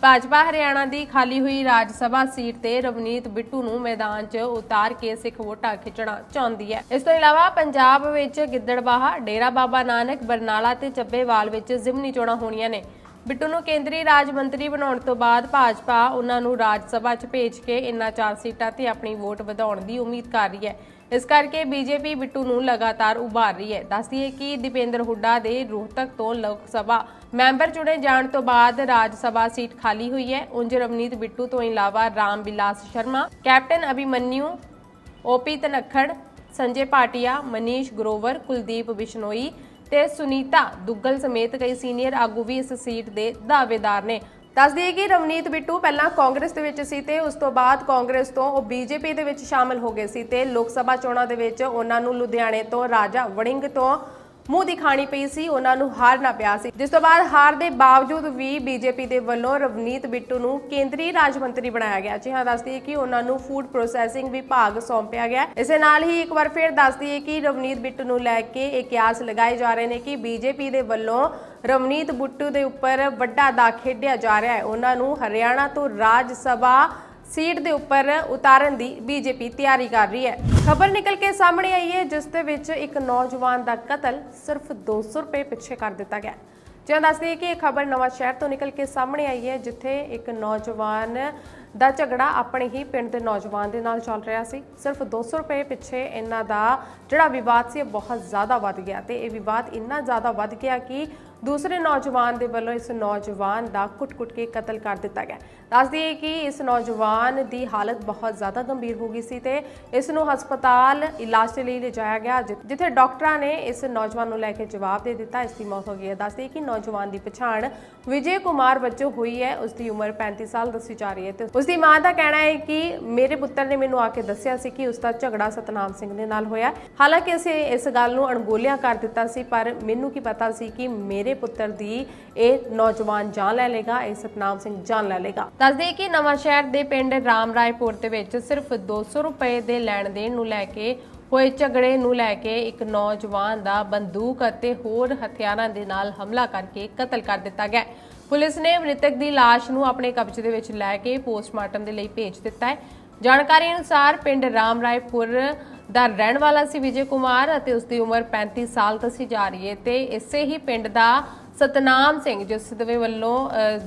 ਭਾਜਪਾ ਹਰਿਆਣਾ ਦੀ ਖਾਲੀ ਹੋਈ ਰਾਜ ਸਭਾ ਸੀਟ ਤੇ ਰਵਨੀਤ ਬਿੱਟੂ ਨੂੰ ਮੈਦਾਨ 'ਚ ਉਤਾਰ ਕੇ ਸਿੱਖ ਵੋਟਾਂ ਖਿੱਚਣਾ ਚਾਹੁੰਦੀ ਹੈ। ਇਸ ਤੋਂ ਇਲਾਵਾ ਪੰਜਾਬ ਵਿੱਚ ਗਿੱਦੜਬਾਹਾ, ਡੇਰਾ ਬਾਬਾ ਨਾਨਕ, ਬਰਨਾਲਾ ਤੇ ਚੱਬੇਵਾਲ ਵਿੱਚ ਜ਼ਿਮਨੀ ਚੋਣਾਂ ਹੋਣੀਆਂ ਨੇ। ਬਿੱਟੂ ਨੂੰ ਕੇਂਦਰੀ ਰਾਜ ਮੰਤਰੀ ਬਣਾਉਣ ਤੋਂ ਬਾਅਦ ਭਾਜਪਾ ਉਹਨਾਂ ਨੂੰ ਰਾਜ ਸਭਾ 'ਚ ਭੇਜ ਕੇ ਇਨ੍ਹਾਂ ਚਾਰ ਸੀਟਾਂ ਤੇ ਆਪਣੀ ਵੋਟ ਵਧਾਉਣ ਦੀ ਉਮੀਦ ਕਰ ਰਹੀ ਹੈ। ਇਸ ਕਰਕੇ ਬੀਜੇਪੀ ਬਿੱਟੂ ਨੂੰ ਲਗਾਤਾਰ ਉਭਾਰ ਰਹੀ ਹੈ। ਦੱਸਦੀ ਹੈ ਕਿ ਦੀਪੇਂਦਰ ਹੁੱਡਾ ਦੇ ਰੋਹਤਕ ਤੋਂ ਲੋਕ ਸਭਾ ਮੈਂਬਰ ਚੁਣੇ ਜਾਣ ਤੋਂ ਬਾਅਦ ਰਾਜ ਸਭਾ ਸੀਟ ਖਾਲੀ ਹੋਈ ਹੈ। ਉਂਝ ਰਵਨੀਤ ਬਿੱਟੂ ਤੋਂ ਇਲਾਵਾ ਰਾਮ ਬਿਲਾਸ ਸ਼ਰਮਾ, ਕੈਪਟਨ ਅਭਿਮਨਿਊ ਓਪੀ ਤਨਖੜ, ਸੰਜੇ ਪਾਟਿਆ, ਮਨੀਸ਼ ਗਰੋਵਰ, ਕੁਲਦੀਪ ਬਿਸ਼ਨੋਈ ਤੇ ਸੁਨੀਤਾ ਦੁੱਗਲ ਸਮੇਤ ਕਈ ਸੀਨੀਅਰ ਆਗੂ ਵੀ ਇਸ ਸੀਟ ਦੇ ਦਾਅਵੇਦਾਰ ਨੇ। ਦੱਸ ਦਈਏ ਕਿ ਰਵਨੀਤ ਬਿੱਟੂ ਪਹਿਲਾਂ ਕਾਂਗਰਸ ਦੇ ਵਿੱਚ ਸੀ ਤੇ ਉਸ ਤੋਂ ਬਾਅਦ ਕਾਂਗਰਸ ਤੋਂ ਉਹ ਬੀਜੇਪੀ ਦੇ ਵਿੱਚ ਸ਼ਾਮਲ ਹੋ ਗਏ ਸੀ ਤੇ ਲੋਕ ਸਭਾ ਚੋਣਾਂ ਦੇ ਵਿੱਚ ਉਹਨਾਂ ਨੂੰ ਲੁਧਿਆਣੇ ਤੋਂ ਰਾਜਾ ਵੜਿੰਗ ਤੋਂ ਮੂੰਹ ਦਿਖਾਣੀ ਪਈ ਸੀ, ਉਹਨਾਂ ਨੂੰ ਹਾਰਨਾ ਪਿਆ ਸੀ। ਜਿਸ ਤੋਂ ਬਾਅਦ ਹਾਰ ਦੇ ਬਾਵਜੂਦ ਵੀ ਬੀਜੇਪੀ ਦੇ ਵੱਲੋਂ ਰਵਨੀਤ ਬਿੱਟੂ ਨੂੰ ਕੇਂਦਰੀ ਰਾਜ ਮੰਤਰੀ ਬਣਾਇਆ ਗਿਆ। ਜੀ ਹਾਂ, ਦੱਸਦੀ ਹੈ ਕਿ ਉਹਨਾਂ ਨੂੰ ਫੂਡ ਪ੍ਰੋਸੈਸਿੰਗ ਵਿਭਾਗ ਸੌਂਪਿਆ ਗਿਆ। ਇਸੇ ਨਾਲ ਹੀ ਇੱਕ ਵਾਰ ਫਿਰ ਦੱਸਦੀ ਹੈ ਕਿ ਰਵਨੀਤ ਬਿੱਟੂ ਨੂੰ ਲੈ ਕੇ ਇਹ ਕਿਆਸ ਲਗਾਏ ਜਾ ਰਹੇ ਨੇ ਕਿ ਬੀਜੇਪੀ ਦੇ ਵੱਲੋਂ ਰਵਨੀਤ ਬਿੱਟੂ ਦੇ ਉੱਪਰ ਵੱਡਾ ਦਾ ਖੇਡਿਆ ਜਾ ਰਿਹਾ ਹੈ। ਉਹਨਾਂ ਨੂੰ ਹਰਿਆਣਾ ਤੋਂ ਰਾਜ ਸਭਾ ਸੀਟ ਦੇ ਉੱਪਰ ਉਤਾਰਨ ਦੀ ਬੀਜੇਪੀ ਤਿਆਰੀ ਕਰ ਰਹੀ ਹੈ। ਖਬਰ ਨਿਕਲ ਕੇ ਸਾਹਮਣੇ ਆਈ ਹੈ, ਜਿਸ ਦੇ ਵਿੱਚ ਇੱਕ ਨੌਜਵਾਨ ਦਾ ਕਤਲ ਸਿਰਫ 200 ਰੁਪਏ ਪਿੱਛੇ ਕਰ ਦਿੱਤਾ ਗਿਆ। ਜਿਵੇਂ ਦੱਸਦੀ ਹੈ ਕਿ ਇਹ ਖਬਰ ਨਵਾਂ ਸ਼ਹਿਰ ਤੋਂ ਨਿਕਲ ਕੇ ਸਾਹਮਣੇ ਆਈ ਹੈ, ਜਿੱਥੇ ਇੱਕ ਨੌਜਵਾਨ ਦਾ ਝਗੜਾ ਆਪਣੇ ਹੀ ਪਿੰਡ ਦੇ ਨੌਜਵਾਨ ਦੇ ਨਾਲ ਚੱਲ ਰਿਹਾ ਸੀ। ਸਿਰਫ 200 ਰੁਪਏ ਪਿੱਛੇ ਇਹਨਾਂ ਦਾ ਜਿਹੜਾ ਵਿਵਾਦ ਸੀ ਬਹੁਤ ਜ਼ਿਆਦਾ ਵੱਧ ਗਿਆ ਤੇ ਇਹ ਵਿਵਾਦ ਇੰਨਾ ਜ਼ਿਆਦਾ ਵੱਧ ਗਿਆ ਕਿ ਦੂਸਰੇ ਨੌਜਵਾਨ ਦੇ ਵੱਲੋਂ ਇਸ ਨੌਜਵਾਨ ਦਾ ਕੁੱਟ-ਕੁੱਟ ਕੇ ਕਤਲ ਕਰ ਦਿੱਤਾ ਗਿਆ। ਦੱਸ ਹੈ ਕਿ ਇਸ ਨੌਜਵਾਨ ਦੀ ਹਾਲਤ ਬਹੁਤ ਜ਼ਿਆਦਾ ਗੰਭੀਰ ਹੋ ਗਈ ਸੀ ਤੇ ਇਸ ਨੂੰ ਹਸਪਤਾਲ ਇਲਾਜ ਦੇ ਲਈ ਲਿਜਾਇਆ ਗਿਆ, ਜਿ- ਜਿੱਥੇ ਡਾਕਟਰਾਂ ਨੇ ਇਸ ਨੌਜਵਾਨ ਨੂੰ ਲੈ ਕੇ ਜਵਾਬ ਦੇ ਦਿੱਤਾ। ਇਸ ਦੀ ਮੌਤ ਹੋ ਗਈ ਹੈ। ਦੱਸਦੀ ਹੈ ਕਿ ਨੌਜਵਾਨ ਦੀ ਪਛਾਣ ਵਿਜੇ ਕੁਮਾਰ ਵਜੋਂ ਹੋਈ ਹੈ। ਉਸ ਦੀ ਉਮਰ 35 ਸਾਲ ਦੱਸੀ ਜਾ ਰਹੀ ਹੈ ਤੇ ਉਸ ਦੀ ਮਾਂ ਦਾ ਕਹਿਣਾ ਹੈ ਕਿ ਮੇਰੇ ਪੁੱਤਰ ਨੇ ਮੈਨੂੰ ਆ ਕੇ ਦੱਸਿਆ ਸੀ ਕਿ ਉਸ ਦਾ ਝਗੜਾ ਸਤਨਾਮ ਸਿੰਘ ਦੇ ਨਾਲ ਹੋਇਆ। ਹਾਲਾਂਕਿ ਅਸੀਂ ਇਸ ਗੱਲ ਨੂੰ ਅਣਗੋਲਿਆ ਕਰ ਦਿੱਤਾ ਸੀ, ਪਰ ਮੈਨੂੰ ਕੀ ਪਤਾ ਸੀ ਕਿ ਮੇਰੇ ਪੁੱਤਰ ਦੀ ਇਹ ਨੌਜਵਾਨ ਜਾਨ ਲੈ ਲੇਗਾ ਇਹ ਸਤਨਾਮ ਸਿੰਘ ਜਾਨ ਲੈ ਲੇਗਾ ਦੱਸਦੇ ਕਿ ਨਵਾਂ ਸ਼ਹਿਰ ਦੇ ਪਿੰਡ ਰਾਮ ਰਾਏਪੁਰ ਦੇ ਵਿੱਚ ਸਿਰਫ 200 ਰੁਪਏ ਦੇ ਲੈਣ ਦੇਣ ਨੂੰ ਲੈ ਕੇ, ਹੋਏ ਝਗੜੇ ਨੂੰ ਲੈ ਕੇ ਇੱਕ ਨੌਜਵਾਨ ਦਾ ਬੰਦੂਕ ਅਤੇ ਹੋਰ ਹਥਿਆਰਾਂ ਦੇ ਨਾਲ ਹਮਲਾ ਕਰਕੇ ਕਤਲ ਕਰ ਦਿੱਤਾ ਗਿਆ ਪੁਲਿਸ ਨੇ ਮ੍ਰਿਤਕ ਦੀ ਲਾਸ਼ ਨੂੰ ਆਪਣੇ ਕਬਜ਼ੇ ਦੇ ਵਿੱਚ ਲੈ ਕੇ ਪੋਸਟਮਾਰਟਮ ਦੇ ਲਈ ਭੇਜ ਦਿੱਤਾ ਹੈ। ਜਾਣਕਾਰੀ ਅਨੁਸਾਰ ਪਿੰਡ ਰਾਮ ਰਾਏਪੁਰ ਦਾ ਰਹਿਣ ਵਾਲਾ ਸੀ ਵਿਜੇ ਕੁਮਾਰ ਅਤੇ ਉਸ ਦੀ ਉਮਰ 35 ਸਾਲ ਦੱਸੀ ਜਾ ਰਹੀ ਹੈ ਤੇ ਇਸੇ ਹੀ ਪਿੰਡ ਦਾ ਸਤਨਾਮ ਸਿੰਘ, ਜਿਸ ਦੇ ਵੱਲੋਂ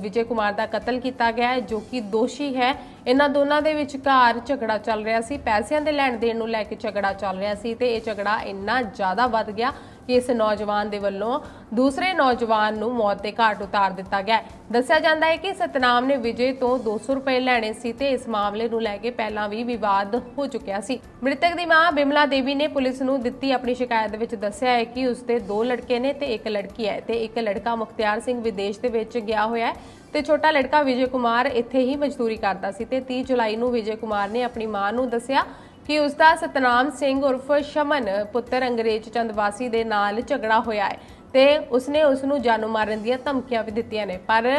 ਵਿਜੇ ਕੁਮਾਰ ਦਾ ਕਤਲ ਕੀਤਾ ਗਿਆ ਹੈ, ਜੋ ਕਿ ਦੋਸ਼ੀ ਹੈ ਇਹਨਾਂ ਦੋਨਾਂ ਦੇ ਵਿਚਕਾਰ ਝਗੜਾ ਚੱਲ ਰਿਹਾ ਸੀ। ਪੈਸਿਆਂ ਦੇ ਲੈਣ ਦੇਣ ਨੂੰ ਲੈ ਕੇ ਝਗੜਾ ਚੱਲ ਰਿਹਾ ਸੀ ਤੇ ਇਹ ਝਗੜਾ ਇੰਨਾ ਜ਼ਿਆਦਾ ਵੱਧ ਗਿਆ ਕਿ ਇਸ ਨੌਜਵਾਨ ਦੇ ਵੱਲੋਂ ਦੂਸਰੇ ਨੌਜਵਾਨ ਨੂੰ ਮੌਤ ਦੇ ਘਾਟ ਉਤਾਰ ਦਿੱਤਾ ਗਿਆ ਦੱਸਿਆ ਜਾਂਦਾ ਹੈ ਕਿ ਸਤਨਾਮ ਨੇ ਵਿਜੇ ਤੋਂ 200 ਰੁਪਏ ਲੈਣੇ ਸੀ ਤੇ ਇਸ ਮਾਮਲੇ ਨੂੰ ਲੈ ਕੇ ਪਹਿਲਾਂ ਵੀ ਵਿਵਾਦ ਹੋ ਚੁੱਕਿਆ ਸੀ। ਮ੍ਰਿਤਕ ਦੀ ਮਾਂ ਬਿਮਲਾ ਦੇਵੀ ਨੇ ਪੁਲਿਸ ਨੂੰ ਦਿੱਤੀ ਆਪਣੀ ਸ਼ਿਕਾਇਤ ਦੇ ਵਿੱਚ ਦੱਸਿਆ ਹੈ ਕਿ ਉਸ ਦੇ ਦੋ ਲੜਕੇ ਨੇ ਤੇ ਇੱਕ ਲੜਕੀ ਹੈ ਤੇ ਇੱਕ ਲੜਕਾ ਮੁਖਤਿਆਰ ਸਿੰਘ ਵਿਦੇਸ਼ ਦੇ ਵਿੱਚ ਗਿਆ ਹੋਇਆ ਹੈ। ਤੇ ਛੋਟਾ ਲੜਕਾ ਵਿਜੇ ਕੁਮਾਰ ਇੱਥੇ ਹੀ ਮਜ਼ਦੂਰੀ ਕਰਦਾ ਸੀ ਤੇ 30 ਜੁਲਾਈ ਨੂੰ ਵਿਜੇ ਕੁਮਾਰ ਨੇ ਆਪਣੀ ਮਾਂ ਨੂੰ ਦੱਸਿਆ ਕਿ ਉਸ ਦਾ ਸਤਨਾਮ ਸਿੰਘ ਉਰਫ ਸ਼ਮਨ ਪੁੱਤਰ ਅੰਗਰੇਜ਼ ਚੰਦਵਾਸੀ ਦੇ ਨਾਲ ਝਗੜਾ ਹੋਇਆ ਹੈ ਤੇ ਉਸਨੇ ਉਸ ਨੂੰ ਜਾਨੋਂ ਮਾਰਨ ਦੀਆਂ ਧਮਕੀਆਂ ਵੀ ਦਿੱਤੀਆਂ ਨੇ। ਪਰ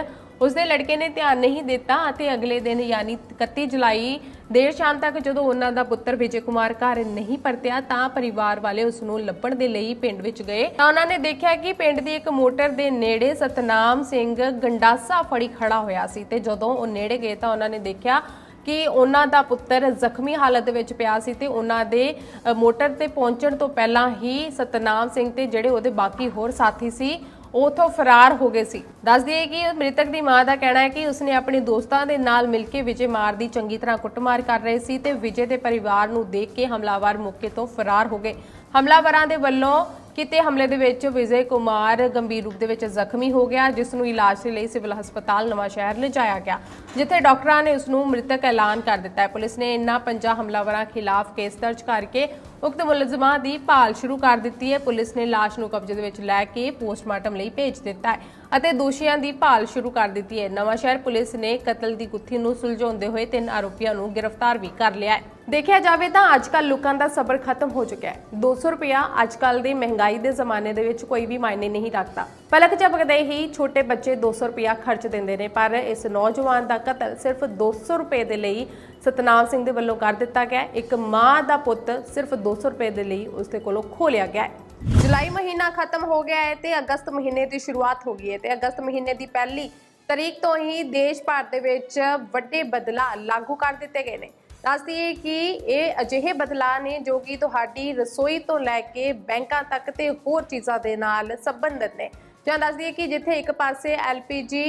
ਉਸਦੇ ਲੜਕੇ ਨੇ ਧਿਆਨ ਨਹੀਂ ਦਿੱਤਾ ਅਤੇ ਅਗਲੇ ਦਿਨ ਯਾਨੀ 31 ਜੁਲਾਈ ਦੇਰ ਸ਼ਾਮ ਤੱਕ ਜਦੋਂ ਉਹਨਾਂ ਦਾ ਪੁੱਤਰ ਵਿਜੇ ਕੁਮਾਰ ਘਰ ਨਹੀਂ ਪਰਤਿਆ ਤਾਂ ਪਰਿਵਾਰ ਵਾਲੇ ਉਸ ਨੂੰ ਲੱਭਣ ਦੇ ਲਈ ਪਿੰਡ ਵਿੱਚ ਗਏ। ਤਾਂ ਉਹਨਾਂ ਨੇ ਦੇਖਿਆ ਕਿ ਪਿੰਡ ਦੀ ਇੱਕ ਮੋਟਰ ਦੇ ਨੇੜੇ ਸਤਨਾਮ ਸਿੰਘ ਗੰਡਾਸਾ ਫੜੀ ਖੜਾ ਹੋਇਆ ਸੀ ਤੇ ਜਦੋਂ ਉਹ ਨੇੜੇ ਗਏ ਤਾਂ ਉਹਨਾਂ ਨੇ ਦੇਖਿਆ ਕਿ ਉਹਨਾਂ ਦਾ ਪੁੱਤਰ ਜ਼ਖਮੀ ਹਾਲਤ ਵਿੱਚ ਪਿਆ ਸੀ ਤੇ ਉਹਨਾਂ ਦੇ ਮੋਟਰ ਤੇ ਪਹੁੰਚਣ ਤੋਂ ਪਹਿਲਾਂ ਹੀ ਸਤਨਾਮ ਸਿੰਘ ਤੇ ਜਿਹੜੇ ਉਹਦੇ ਬਾਕੀ ਹੋਰ ਸਾਥੀ ਸੀ ਉਹ ਉੱਥੋਂ ਫਰਾਰ ਹੋ ਗਏ ਸੀ। ਦੱਸ ਦਈਏ ਕਿ ਮ੍ਰਿਤਕ ਦੀ ਮਾਂ ਦਾ ਕਹਿਣਾ ਹੈ ਕਿ ਉਸਨੇ ਆਪਣੇ ਦੋਸਤਾਂ ਦੇ ਨਾਲ ਮਿਲ ਕੇ ਵਿਜੇ ਮਾਰ ਦੀ ਚੰਗੀ ਤਰ੍ਹਾਂ ਕੁੱਟਮਾਰ ਕਰ ਰਹੇ ਸੀ ਤੇ ਵਿਜੇ ਦੇ ਪਰਿਵਾਰ ਨੂੰ ਦੇਖ ਕੇ ਹਮਲਾਵਰ ਮੌਕੇ ਤੋਂ ਫਰਾਰ ਹੋ ਗਏ। ਹਮਲਾਵਰਾਂ ਦੇ ਵੱਲੋਂ ਕਿਤੇ ਹਮਲੇ ਦੇ ਵਿੱਚ ਵਿਜੇ ਕੁਮਾਰ ਗੰਭੀਰ ਰੂਪ ਦੇ ਵਿੱਚ ਜ਼ਖਮੀ ਹੋ ਗਿਆ, ਜਿਸ ਨੂੰ ਇਲਾਜ ਦੇ ਲਈ ਸਿਵਲ ਹਸਪਤਾਲ ਨਵਾਂ ਸ਼ਹਿਰ ਲਿਜਾਇਆ ਗਿਆ, ਜਿੱਥੇ ਡਾਕਟਰਾਂ ਨੇ ਉਸ ਨੂੰ ਮ੍ਰਿਤਕ ਐਲਾਨ ਕਰ ਦਿੱਤਾ ਹੈ। ਪੁਲਿਸ ਨੇ ਇਨ੍ਹਾਂ ਪੰਜਾਂ ਹਮਲਾਵਰਾਂ ਖਿਲਾਫ ਕੇਸ ਦਰਜ ਕਰਕੇ ਉਕਤ ਮੁਲਜ਼ਮਾਂ ਦੀ ਭਾਲ ਸ਼ੁਰੂ ਕਰ ਦਿੱਤੀ ਹੈ। ਪੁਲਿਸ ਨੇ ਲਾਸ਼ ਨੂੰ ਕਬਜ਼ੇ ਦੇ ਵਿੱਚ ਲੈ ਕੇ ਪੋਸਟਮਾਰਟਮ ਲਈ ਭੇਜ ਦਿੱਤਾ ਹੈ। ਅਤੇ ਦੋਸ਼ੀਆਂ ਦੀ ਭਾਲ ਸ਼ੁਰੂ ਕਰ ਦਿੱਤੀ ਹੈ। ਨਵਾਂ ਸ਼ਹਿਰ ਪੁਲਿਸ ਨੇ ਕਤਲ ਦੀ ਗੁੱਥੀ ਨੂੰ ਸੁਲਝਾਉਂਦੇ ਹੋਏ ਤਿੰਨ ਆਰੋਪੀਆਂ ਨੂੰ ਗ੍ਰਿਫਤਾਰ ਵੀ ਕਰ ਲਿਆ ਹੈ। ਦੇਖਿਆ ਜਾਵੇ ਤਾਂ ਅੱਜ ਕੱਲ ਲੋਕਾਂ ਦਾ ਸਬਰ ਖਤਮ ਹੋ ਚੁੱਕਿਆ ਹੈ। 200 ਰੁਪਇਆ ਅੱਜ ਕੱਲ ਦੀ ਮਹਿੰਗਾਈ ਦੇ ਜ਼ਮਾਨੇ ਦੇ ਵਿੱਚ ਕੋਈ ਵੀ ਮਾਇਨੇ ਨਹੀਂ ਰੱਖਦਾ। ਪਲਕ ਝਪਕਦੇ ਹੀ ਛੋਟੇ ਬੱਚੇ 200 ਰੁਪਇਆ ਖਰਚ ਦਿੰਦੇ ਨੇ, ਪਰ ਇਸ ਨੌਜਵਾਨ ਦਾ ਕਤਲ ਸਿਰਫ 200 ਰੁਪਏ ਦੇ ਲਈ ਸਤਨਾਮ ਸਿੰਘ ਦੇ ਵੱਲੋਂ ਕਰ ਦਿੱਤਾ ਗਿਆ ਇੱਕ ਮਾਂ ਦਾ ਪੁੱਤ ਸਿਰਫ 200 ਰੁਪਏ ਦੇ ਲਈ ਉਸ ਦੇ ਕੋਲੋਂ ਖੋਲਿਆ ਗਿਆ ਹੈ। ਜੁਲਾਈ ਮਹੀਨਾ ਖਤਮ ਹੋ ਗਿਆ ਹੈ ਤੇ ਅਗਸਤ ਮਹੀਨੇ ਦੀ ਸ਼ੁਰੂਆਤ ਹੋ ਗਈ ਹੈ ਤੇ ਅਗਸਤ ਮਹੀਨੇ ਦੀ ਪਹਿਲੀ ਤਰੀਕ ਤੋਂ ਹੀ ਦੇਸ਼ ਭਰ ਦੇ ਵਿੱਚ ਵੱਡੇ ਬਦਲਾਅ ਲਾਗੂ ਕਰ ਦਿੱਤੇ ਗਏ ਨੇ। ਦੱਸਦੀਏ ਕਿ ਇਹ ਅਜਿਹੇ ਬਦਲਾਅ ਨੇ ਜੋ ਕਿ ਤੁਹਾਡੀ ਰਸੋਈ ਤੋਂ ਲੈ ਕੇ ਬੈਂਕਾਂ ਤੱਕ ਤੇ ਹੋਰ ਚੀਜ਼ਾਂ ਦੇ ਨਾਲ ਸੰਬੰਧਿਤ ਨੇ। ਜਾਂ ਦੱਸਦੀਏ ਕਿ ਜਿੱਥੇ ਇੱਕ ਪਾਸੇ LPG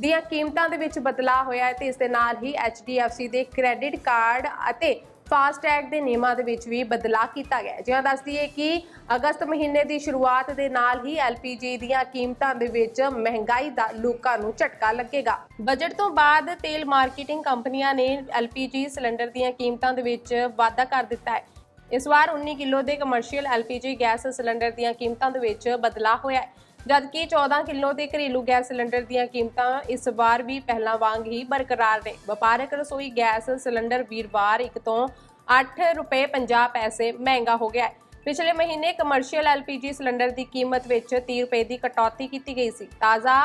ਦੀਆਂ ਕੀਮਤਾਂ ਦੇ ਵਿੱਚ ਬਦਲਾਅ ਹੋਇਆ ਹੈ ਤੇ ਇਸ ਦੇ ਨਾਲ ਹੀ HDFC ਦੇ ਕ੍ਰੈਡਿਟ ਕਾਰਡ ਅਤੇ ਫਾਸਟੈਗ ਦੇ ਨਿਯਮਾਂ ਦੇ ਵਿੱਚ ਵੀ ਬਦਲਾਅ ਕੀਤਾ ਗਿਆ ਹੈ। ਜਿਵੇਂ ਦੱਸਦੀ ਹੈ ਕਿ ਅਗਸਤ ਮਹੀਨੇ ਦੀ ਸ਼ੁਰੂਆਤ ਦੇ ਨਾਲ ਹੀ LPG ਦੀਆਂ ਕੀਮਤਾਂ ਦੇ ਵਿੱਚ ਮਹਿੰਗਾਈ ਦਾ ਲੋਕਾਂ ਨੂੰ ਝਟਕਾ ਲੱਗੇਗਾ। ਬਜਟ ਤੋਂ ਬਾਅਦ ਤੇਲ ਮਾਰਕੀਟਿੰਗ ਕੰਪਨੀਆਂ ਨੇ LPG ਸਿਲੰਡਰ ਦੀਆਂ ਕੀਮਤਾਂ ਦੇ ਵਿੱਚ ਵਾਧਾ ਕਰ ਦਿੱਤਾ ਹੈ। ਇਸ ਵਾਰ 19 ਕਿਲੋ ਦੇ ਕਮਰਸ਼ੀਅਲ LPG ਗੈਸ ਸਿਲੰਡਰ ਦੀਆਂ ਕੀਮਤਾਂ ਦੇ ਵਿੱਚ ਬਦਲਾਅ ਹੋਇਆ ਹੈ। ਜਦਕਿ 14 ਕਿਲੋ ਦੇ ਘਰੇਲੂ ਗੈਸ ਸਿਲੰਡਰ ਦੀਆਂ ਕੀਮਤਾਂ ਇਸ ਵਾਰ ਵੀ ਪਹਿਲਾਂ ਵਾਂਗ ਹੀ ਬਰਕਰਾਰ ਨੇ। ਵਪਾਰਕ ਰਸੋਈ ਗੈਸ ਸਿਲੰਡਰ ਵੀਰਵਾਰ ਇੱਕ ਤੋਂ 8 ਰੁਪਏ 50 ਪੈਸੇ ਮਹਿੰਗਾ ਹੋ ਗਿਆ ਹੈ। ਪਿਛਲੇ ਮਹੀਨੇ ਕਮਰਸ਼ੀਅਲ LPG ਸਿਲੰਡਰ ਦੀ ਕੀਮਤ ਵਿੱਚ 30 ਰੁਪਏ ਦੀ ਕਟੌਤੀ ਕੀਤੀ ਗਈ ਸੀ। ਤਾਜ਼ਾ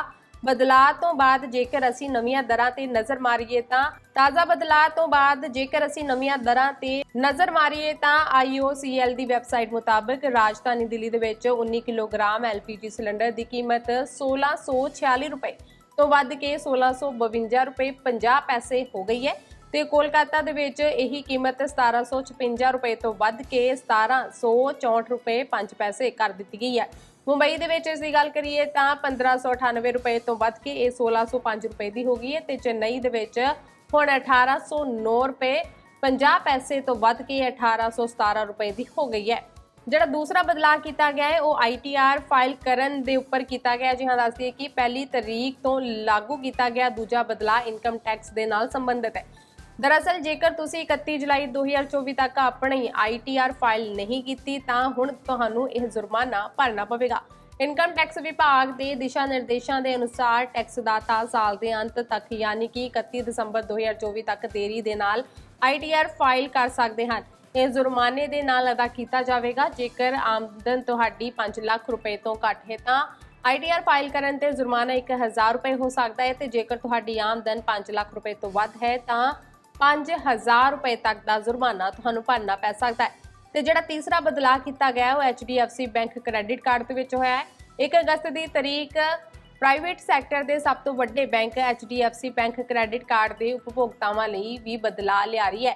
ਬਦਲਾਅ ਤੋਂ ਬਾਅਦ ਜੇਕਰ ਅਸੀਂ ਨਵੀਆਂ ਦਰਾਂ ਤੇ ਨਜ਼ਰ ਮਾਰੀਏ ਤਾਂ, ਤਾਜ਼ਾ ਬਦਲਾਅ ਤੋਂ ਬਾਅਦ ਜੇਕਰ ਅਸੀਂ ਨਵੀਆਂ ਦਰਾਂ ਤੇ ਨਜ਼ਰ ਮਾਰੀਏ ਤਾਂ IOCL ਦੀ ਵੈਬਸਾਈਟ ਮੁਤਾਬਕ ਰਾਜਧਾਨੀ ਦਿੱਲੀ ਦੇ ਵਿੱਚ 19 ਕਿਲੋਗ੍ਰਾਮ LPG ਸਿਲੰਡਰ ਦੀ ਕੀਮਤ 1646 ਰੁਪਏ ਤੋਂ ਵੱਧ ਕੇ 1652 ਰੁਪਏ 50 ਪੈਸੇ ਹੋ ਗਈ ਹੈ ਤੇ ਕੋਲਕਾਤਾ ਦੇ ਵਿੱਚ ਇਹੀ ਕੀਮਤ 1756 ਰੁਪਏ ਤੋਂ ਵੱਧ ਕੇ 1764 ਰੁਪਏ 5 ਪੈਸੇ ਕਰ ਦਿੱਤੀ ਗਈ ਹੈ। ਮੁੰਬਈ ਦੇ ਵਿੱਚ ਇਸ ਦੀ ਗੱਲ ਕਰੀਏ ਤਾਂ 1598 ਰੁਪਏ ਤੋਂ ਵੱਧ ਕੇ ਇਹ 1605 ਰੁਪਏ ਦੀ ਹੋ ਗਈ ਹੈ ਤੇ ਚੇਨਈ ਦੇ ਵਿੱਚ ਹੁਣ 1809 ਰੁਪਏ 50 ਪੈਸੇ ਤੋਂ ਵੱਧ ਕੇ 1817 ਰੁਪਏ ਦੀ ਹੋ ਗਈ ਹੈ। ਜਿਹੜਾ ਦੂਸਰਾ ਬਦਲਾਅ ਕੀਤਾ ਗਿਆ ਹੈ, ਉਹ ITR ਫਾਈਲ ਕਰਨ ਦੇ ਉੱਪਰ ਕੀਤਾ ਗਿਆ ਜੀ ਹਾਂ ਦੱਸਦੀ ਹੈ ਕਿ ਪਹਿਲੀ ਤਰੀਕ ਤੋਂ ਲਾਗੂ ਕੀਤਾ ਗਿਆ ਦੂਜਾ ਬਦਲਾਅ ਇਨਕਮ ਟੈਕਸ ਦੇ ਨਾਲ ਸੰਬੰਧਿਤ ਹੈ। ਦਰਅਸਲ, ਜੇਕਰ ਤੁਸੀਂ 31 ਜੁਲਾਈ 2024 ਤੱਕ ਆਪਣੀ ITR ਫਾਈਲ ਨਹੀਂ ਕੀਤੀ, ਤਾਂ ਹੁਣ ਤੁਹਾਨੂੰ ਇਹ ਜੁਰਮਾਨਾ ਭਰਨਾ ਪਵੇਗਾ। ਇਨਕਮ ਟੈਕਸ ਵਿਭਾਗ ਦੇ ਦਿਸ਼ਾ ਨਿਰਦੇਸ਼ਾਂ ਦੇ ਅਨੁਸਾਰ ਟੈਕਸ ਸਾਲ ਦੇ ਅੰਤ ਤੱਕ, ਯਾਨੀ ਕਿ 31 ਦਸੰਬਰ 2024 ਤੱਕ ਦੇਰੀ ਦੇ ਨਾਲ ITR ਫਾਈਲ ਕਰ ਸਕਦੇ ਹਨ। ਇਹ ਜੁਰਮਾਨੇ ਦੇ ਨਾਲ ਅਦਾ ਕੀਤਾ ਜਾਵੇਗਾ। ਜੇਕਰ ਆਮਦਨ ਤੁਹਾਡੀ 5 ਲੱਖ ਰੁਪਏ ਤੋਂ ਘੱਟ ਹੈ, ਤਾਂ ITR ਫਾਈਲ ਕਰਨ ਤੇ ਜੁਰਮਾਨਾ 1000 ਰੁਪਏ ਹੋ ਸਕਦਾ ਹੈ ਤੇ ਜੇਕਰ ਤੁਹਾਡੀ ਆਮਦਨ 5 ਲੱਖ ਰੁਪਏ ਤੋਂ ਵੱਧ ਹੈ, ਤਾਂ 5000 ਰੁਪਏ ਤੱਕ ਦਾ ਜੁਰਮਾਨਾ ਤੁਹਾਨੂੰ ਭਰਨਾ ਪੈ ਸਕਦਾ ਹੈ। ਤੇ ਜਿਹੜਾ ਤੀਸਰਾ ਬਦਲਾਅ ਕੀਤਾ ਗਿਆ ਹੈ, ਉਹ HDFC ਬੈਂਕ ਕ੍ਰੈਡਿਟ ਕਾਰਡ ਦੇ ਵਿੱਚ ਹੋਇਆ ਹੈ। 1 ਅਗਸਤ ਦੀ ਤਰੀਕ ਪ੍ਰਾਈਵੇਟ ਸੈਕਟਰ ਦੇ ਸਭ ਤੋਂ ਵੱਡੇ bank HDFC bank credit card ਦੇ ਉਪਭੋਗਤਾਵਾਂ ਲਈ ਵੀ ਬਦਲਾਅ ਲਿਆ ਰਹੀ ਹੈ।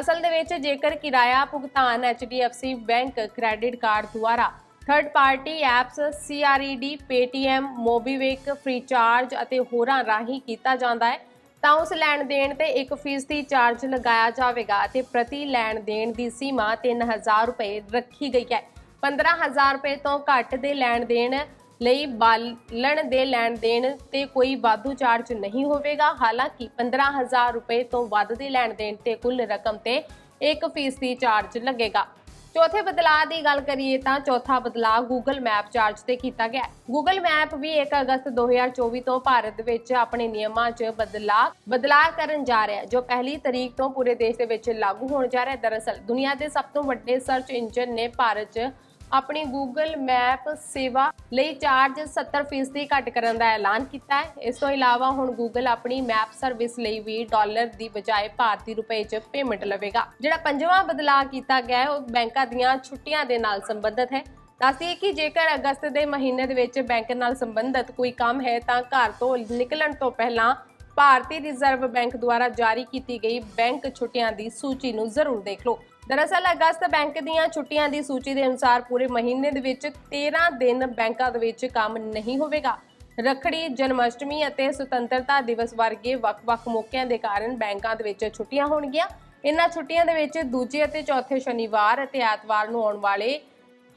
ਅਸਲ ਦੇ ਵਿੱਚ ਜੇਕਰ ਕਿਰਾਇਆ ਭੁਗਤਾਨ HDFC ਬੈਂਕ ਕ੍ਰੈਡਿਟ ਕਾਰਡ ਦੁਆਰਾ third party apps CRED Paytm MobiWick FreeCharge ਅਤੇ ਹੋਰਾਂ ਰਾਹੀਂ ਕੀਤਾ ਜਾਂਦਾ ਹੈ ਤਾਂ ਉਸ ਲੈਣ ਦੇਣ ਤੇ 1% ਚਾਰਜ ਲਗਾਇਆ ਜਾਵੇਗਾ ਅਤੇ ਪ੍ਰਤੀ ਲੈਣ ਦੇਣ ਦੀ ਸੀਮਾ 3000 ਰੁਪਏ ਰੱਖੀ ਗਈ ਹੈ। 15000 ਰੁਪਏ ਤੋਂ ਘੱਟ ਦੇ ਲੈਣ ਦੇਣ ਲਈ ਬਾਲਣ ਦੇ ਲੈਣ ਦੇਣ ਤੇ ਕੋਈ ਵਾਧੂ ਚਾਰਜ ਨਹੀਂ ਹੋਵੇਗਾ। ਹਾਲਾਂਕਿ 15000 ਰੁਪਏ ਤੋਂ ਵੱਧ ਦੇ ਲੈਣ ਦੇਣ ਤੇ ਕੁੱਲ ਰਕਮ ਤੇ 1% ਚਾਰਜ ਲੱਗੇਗਾ। ਚੌਥੇ ਬਦਲਾਅ ਦੀ ਗੱਲ ਕਰੀਏ ਤਾਂ ਚੌਥਾ ਬਦਲਾਅ Google ਮੈਪ ਚਾਰਜ ਤੇ ਕੀਤਾ ਗਿਆ। ਹੈ Google ਮੈਪ ਵੀ 1 ਅਗਸਤ 2024 ਤੋਂ ਭਾਰਤ ਵਿੱਚ ਆਪਣੇ ਨਿਯਮਾਂ 'ਚ ਬਦਲਾਅ ਬਦਲਾਅ ਕਰਨ ਜਾ ਰਿਹਾ ਹੈ, ਜੋ ਪਹਿਲੀ ਤਰੀਕ ਤੋਂ ਪੂਰੇ ਦੇਸ਼ ਦੇ ਵਿੱਚ ਲਾਗੂ ਹੋਣ ਜਾ ਰਿਹਾ ਹੈ। ਦਰਅਸਲ ਦੁਨੀਆ ਦੇ ਸਭ ਤੋਂ ਵੱਡੇ ਸਰਚ ਇੰਜਨ ਨੇ ਭਾਰਤ 'ਚ ਆਪਣੀ Google ਮੈਪ ਸੇਵਾ ਲਈ ਚਾਰਜ 70% ਘੱਟ ਕਰਨ ਦਾ ਐਲਾਨ ਕੀਤਾ ਹੈ। ਇਸ ਤੋਂ ਇਲਾਵਾ ਹੁਣ Google ਆਪਣੀ ਮੈਪ ਸਰਵਿਸ ਲਈ ਵੀ ਡਾਲਰ ਦੀ ਬਜਾਏ ਭਾਰਤੀ ਰੁਪਏ 'ਚ ਪੇਮੈਂਟ ਲਵੇਗਾ। ਜਿਹੜਾ ਪੰਜਵਾਂ ਬਦਲਾਅ ਕੀਤਾ ਗਿਆ ਹੈ, ਉਹ ਬੈਂਕਾਂ ਦੀਆਂ ਛੁੱਟੀਆਂ ਦੇ ਨਾਲ ਸੰਬੰਧਿਤ ਹੈ। ਦੱਸਦੀ ਕਿ ਜੇਕਰ ਅਗਸਤ ਦੇ ਮਹੀਨੇ ਦੇ ਵਿੱਚ ਬੈਂਕ ਨਾਲ ਸੰਬੰਧਿਤ ਕੋਈ ਕੰਮ ਹੈ, ਤਾਂ ਘਰ ਤੋਂ ਨਿਕਲਣ ਤੋਂ ਪਹਿਲਾਂ ਭਾਰਤੀ ਰਿਜ਼ਰਵ ਬੈਂਕ ਦੁਆਰਾ ਜਾਰੀ ਕੀਤੀ ਗਈ ਬੈਂਕ ਛੁੱਟੀਆਂ ਦੀ ਸੂਚੀ ਨੂੰ ਜ਼ਰੂਰ ਦੇਖ ਲਓ। ਦਰਅਸਲ ਅਗਸਤ ਬੈਂਕ ਦੀਆਂ ਛੁੱਟੀਆਂ ਦੀ ਸੂਚੀ ਦੇ ਅਨੁਸਾਰ ਪੂਰੇ ਮਹੀਨੇ ਦੇ ਵਿੱਚ 13 ਦਿਨ ਬੈਂਕਾਂ ਦੇ ਵਿੱਚ ਕੰਮ ਨਹੀਂ ਹੋਵੇਗਾ। ਰੱਖੜੀ ਜਨਮਸ਼ਟਮੀ ਅਤੇ ਸੁਤੰਤਰਤਾ ਦਿਵਸ ਵਰਗੇ ਵੱਖ-ਵੱਖ ਮੌਕਿਆਂ ਦੇ ਕਾਰਨ ਬੈਂਕਾਂ ਦੇ ਵਿੱਚ ਛੁੱਟੀਆਂ ਹੋਣਗੀਆਂ। ਇਨ੍ਹਾਂ ਛੁੱਟੀਆਂ ਦੇ ਵਿੱਚ ਦੂਜੇ ਅਤੇ ਚੌਥੇ ਸ਼ਨੀਵਾਰ ਅਤੇ ਐਤਵਾਰ ਨੂੰ ਆਉਣ ਵਾਲੇ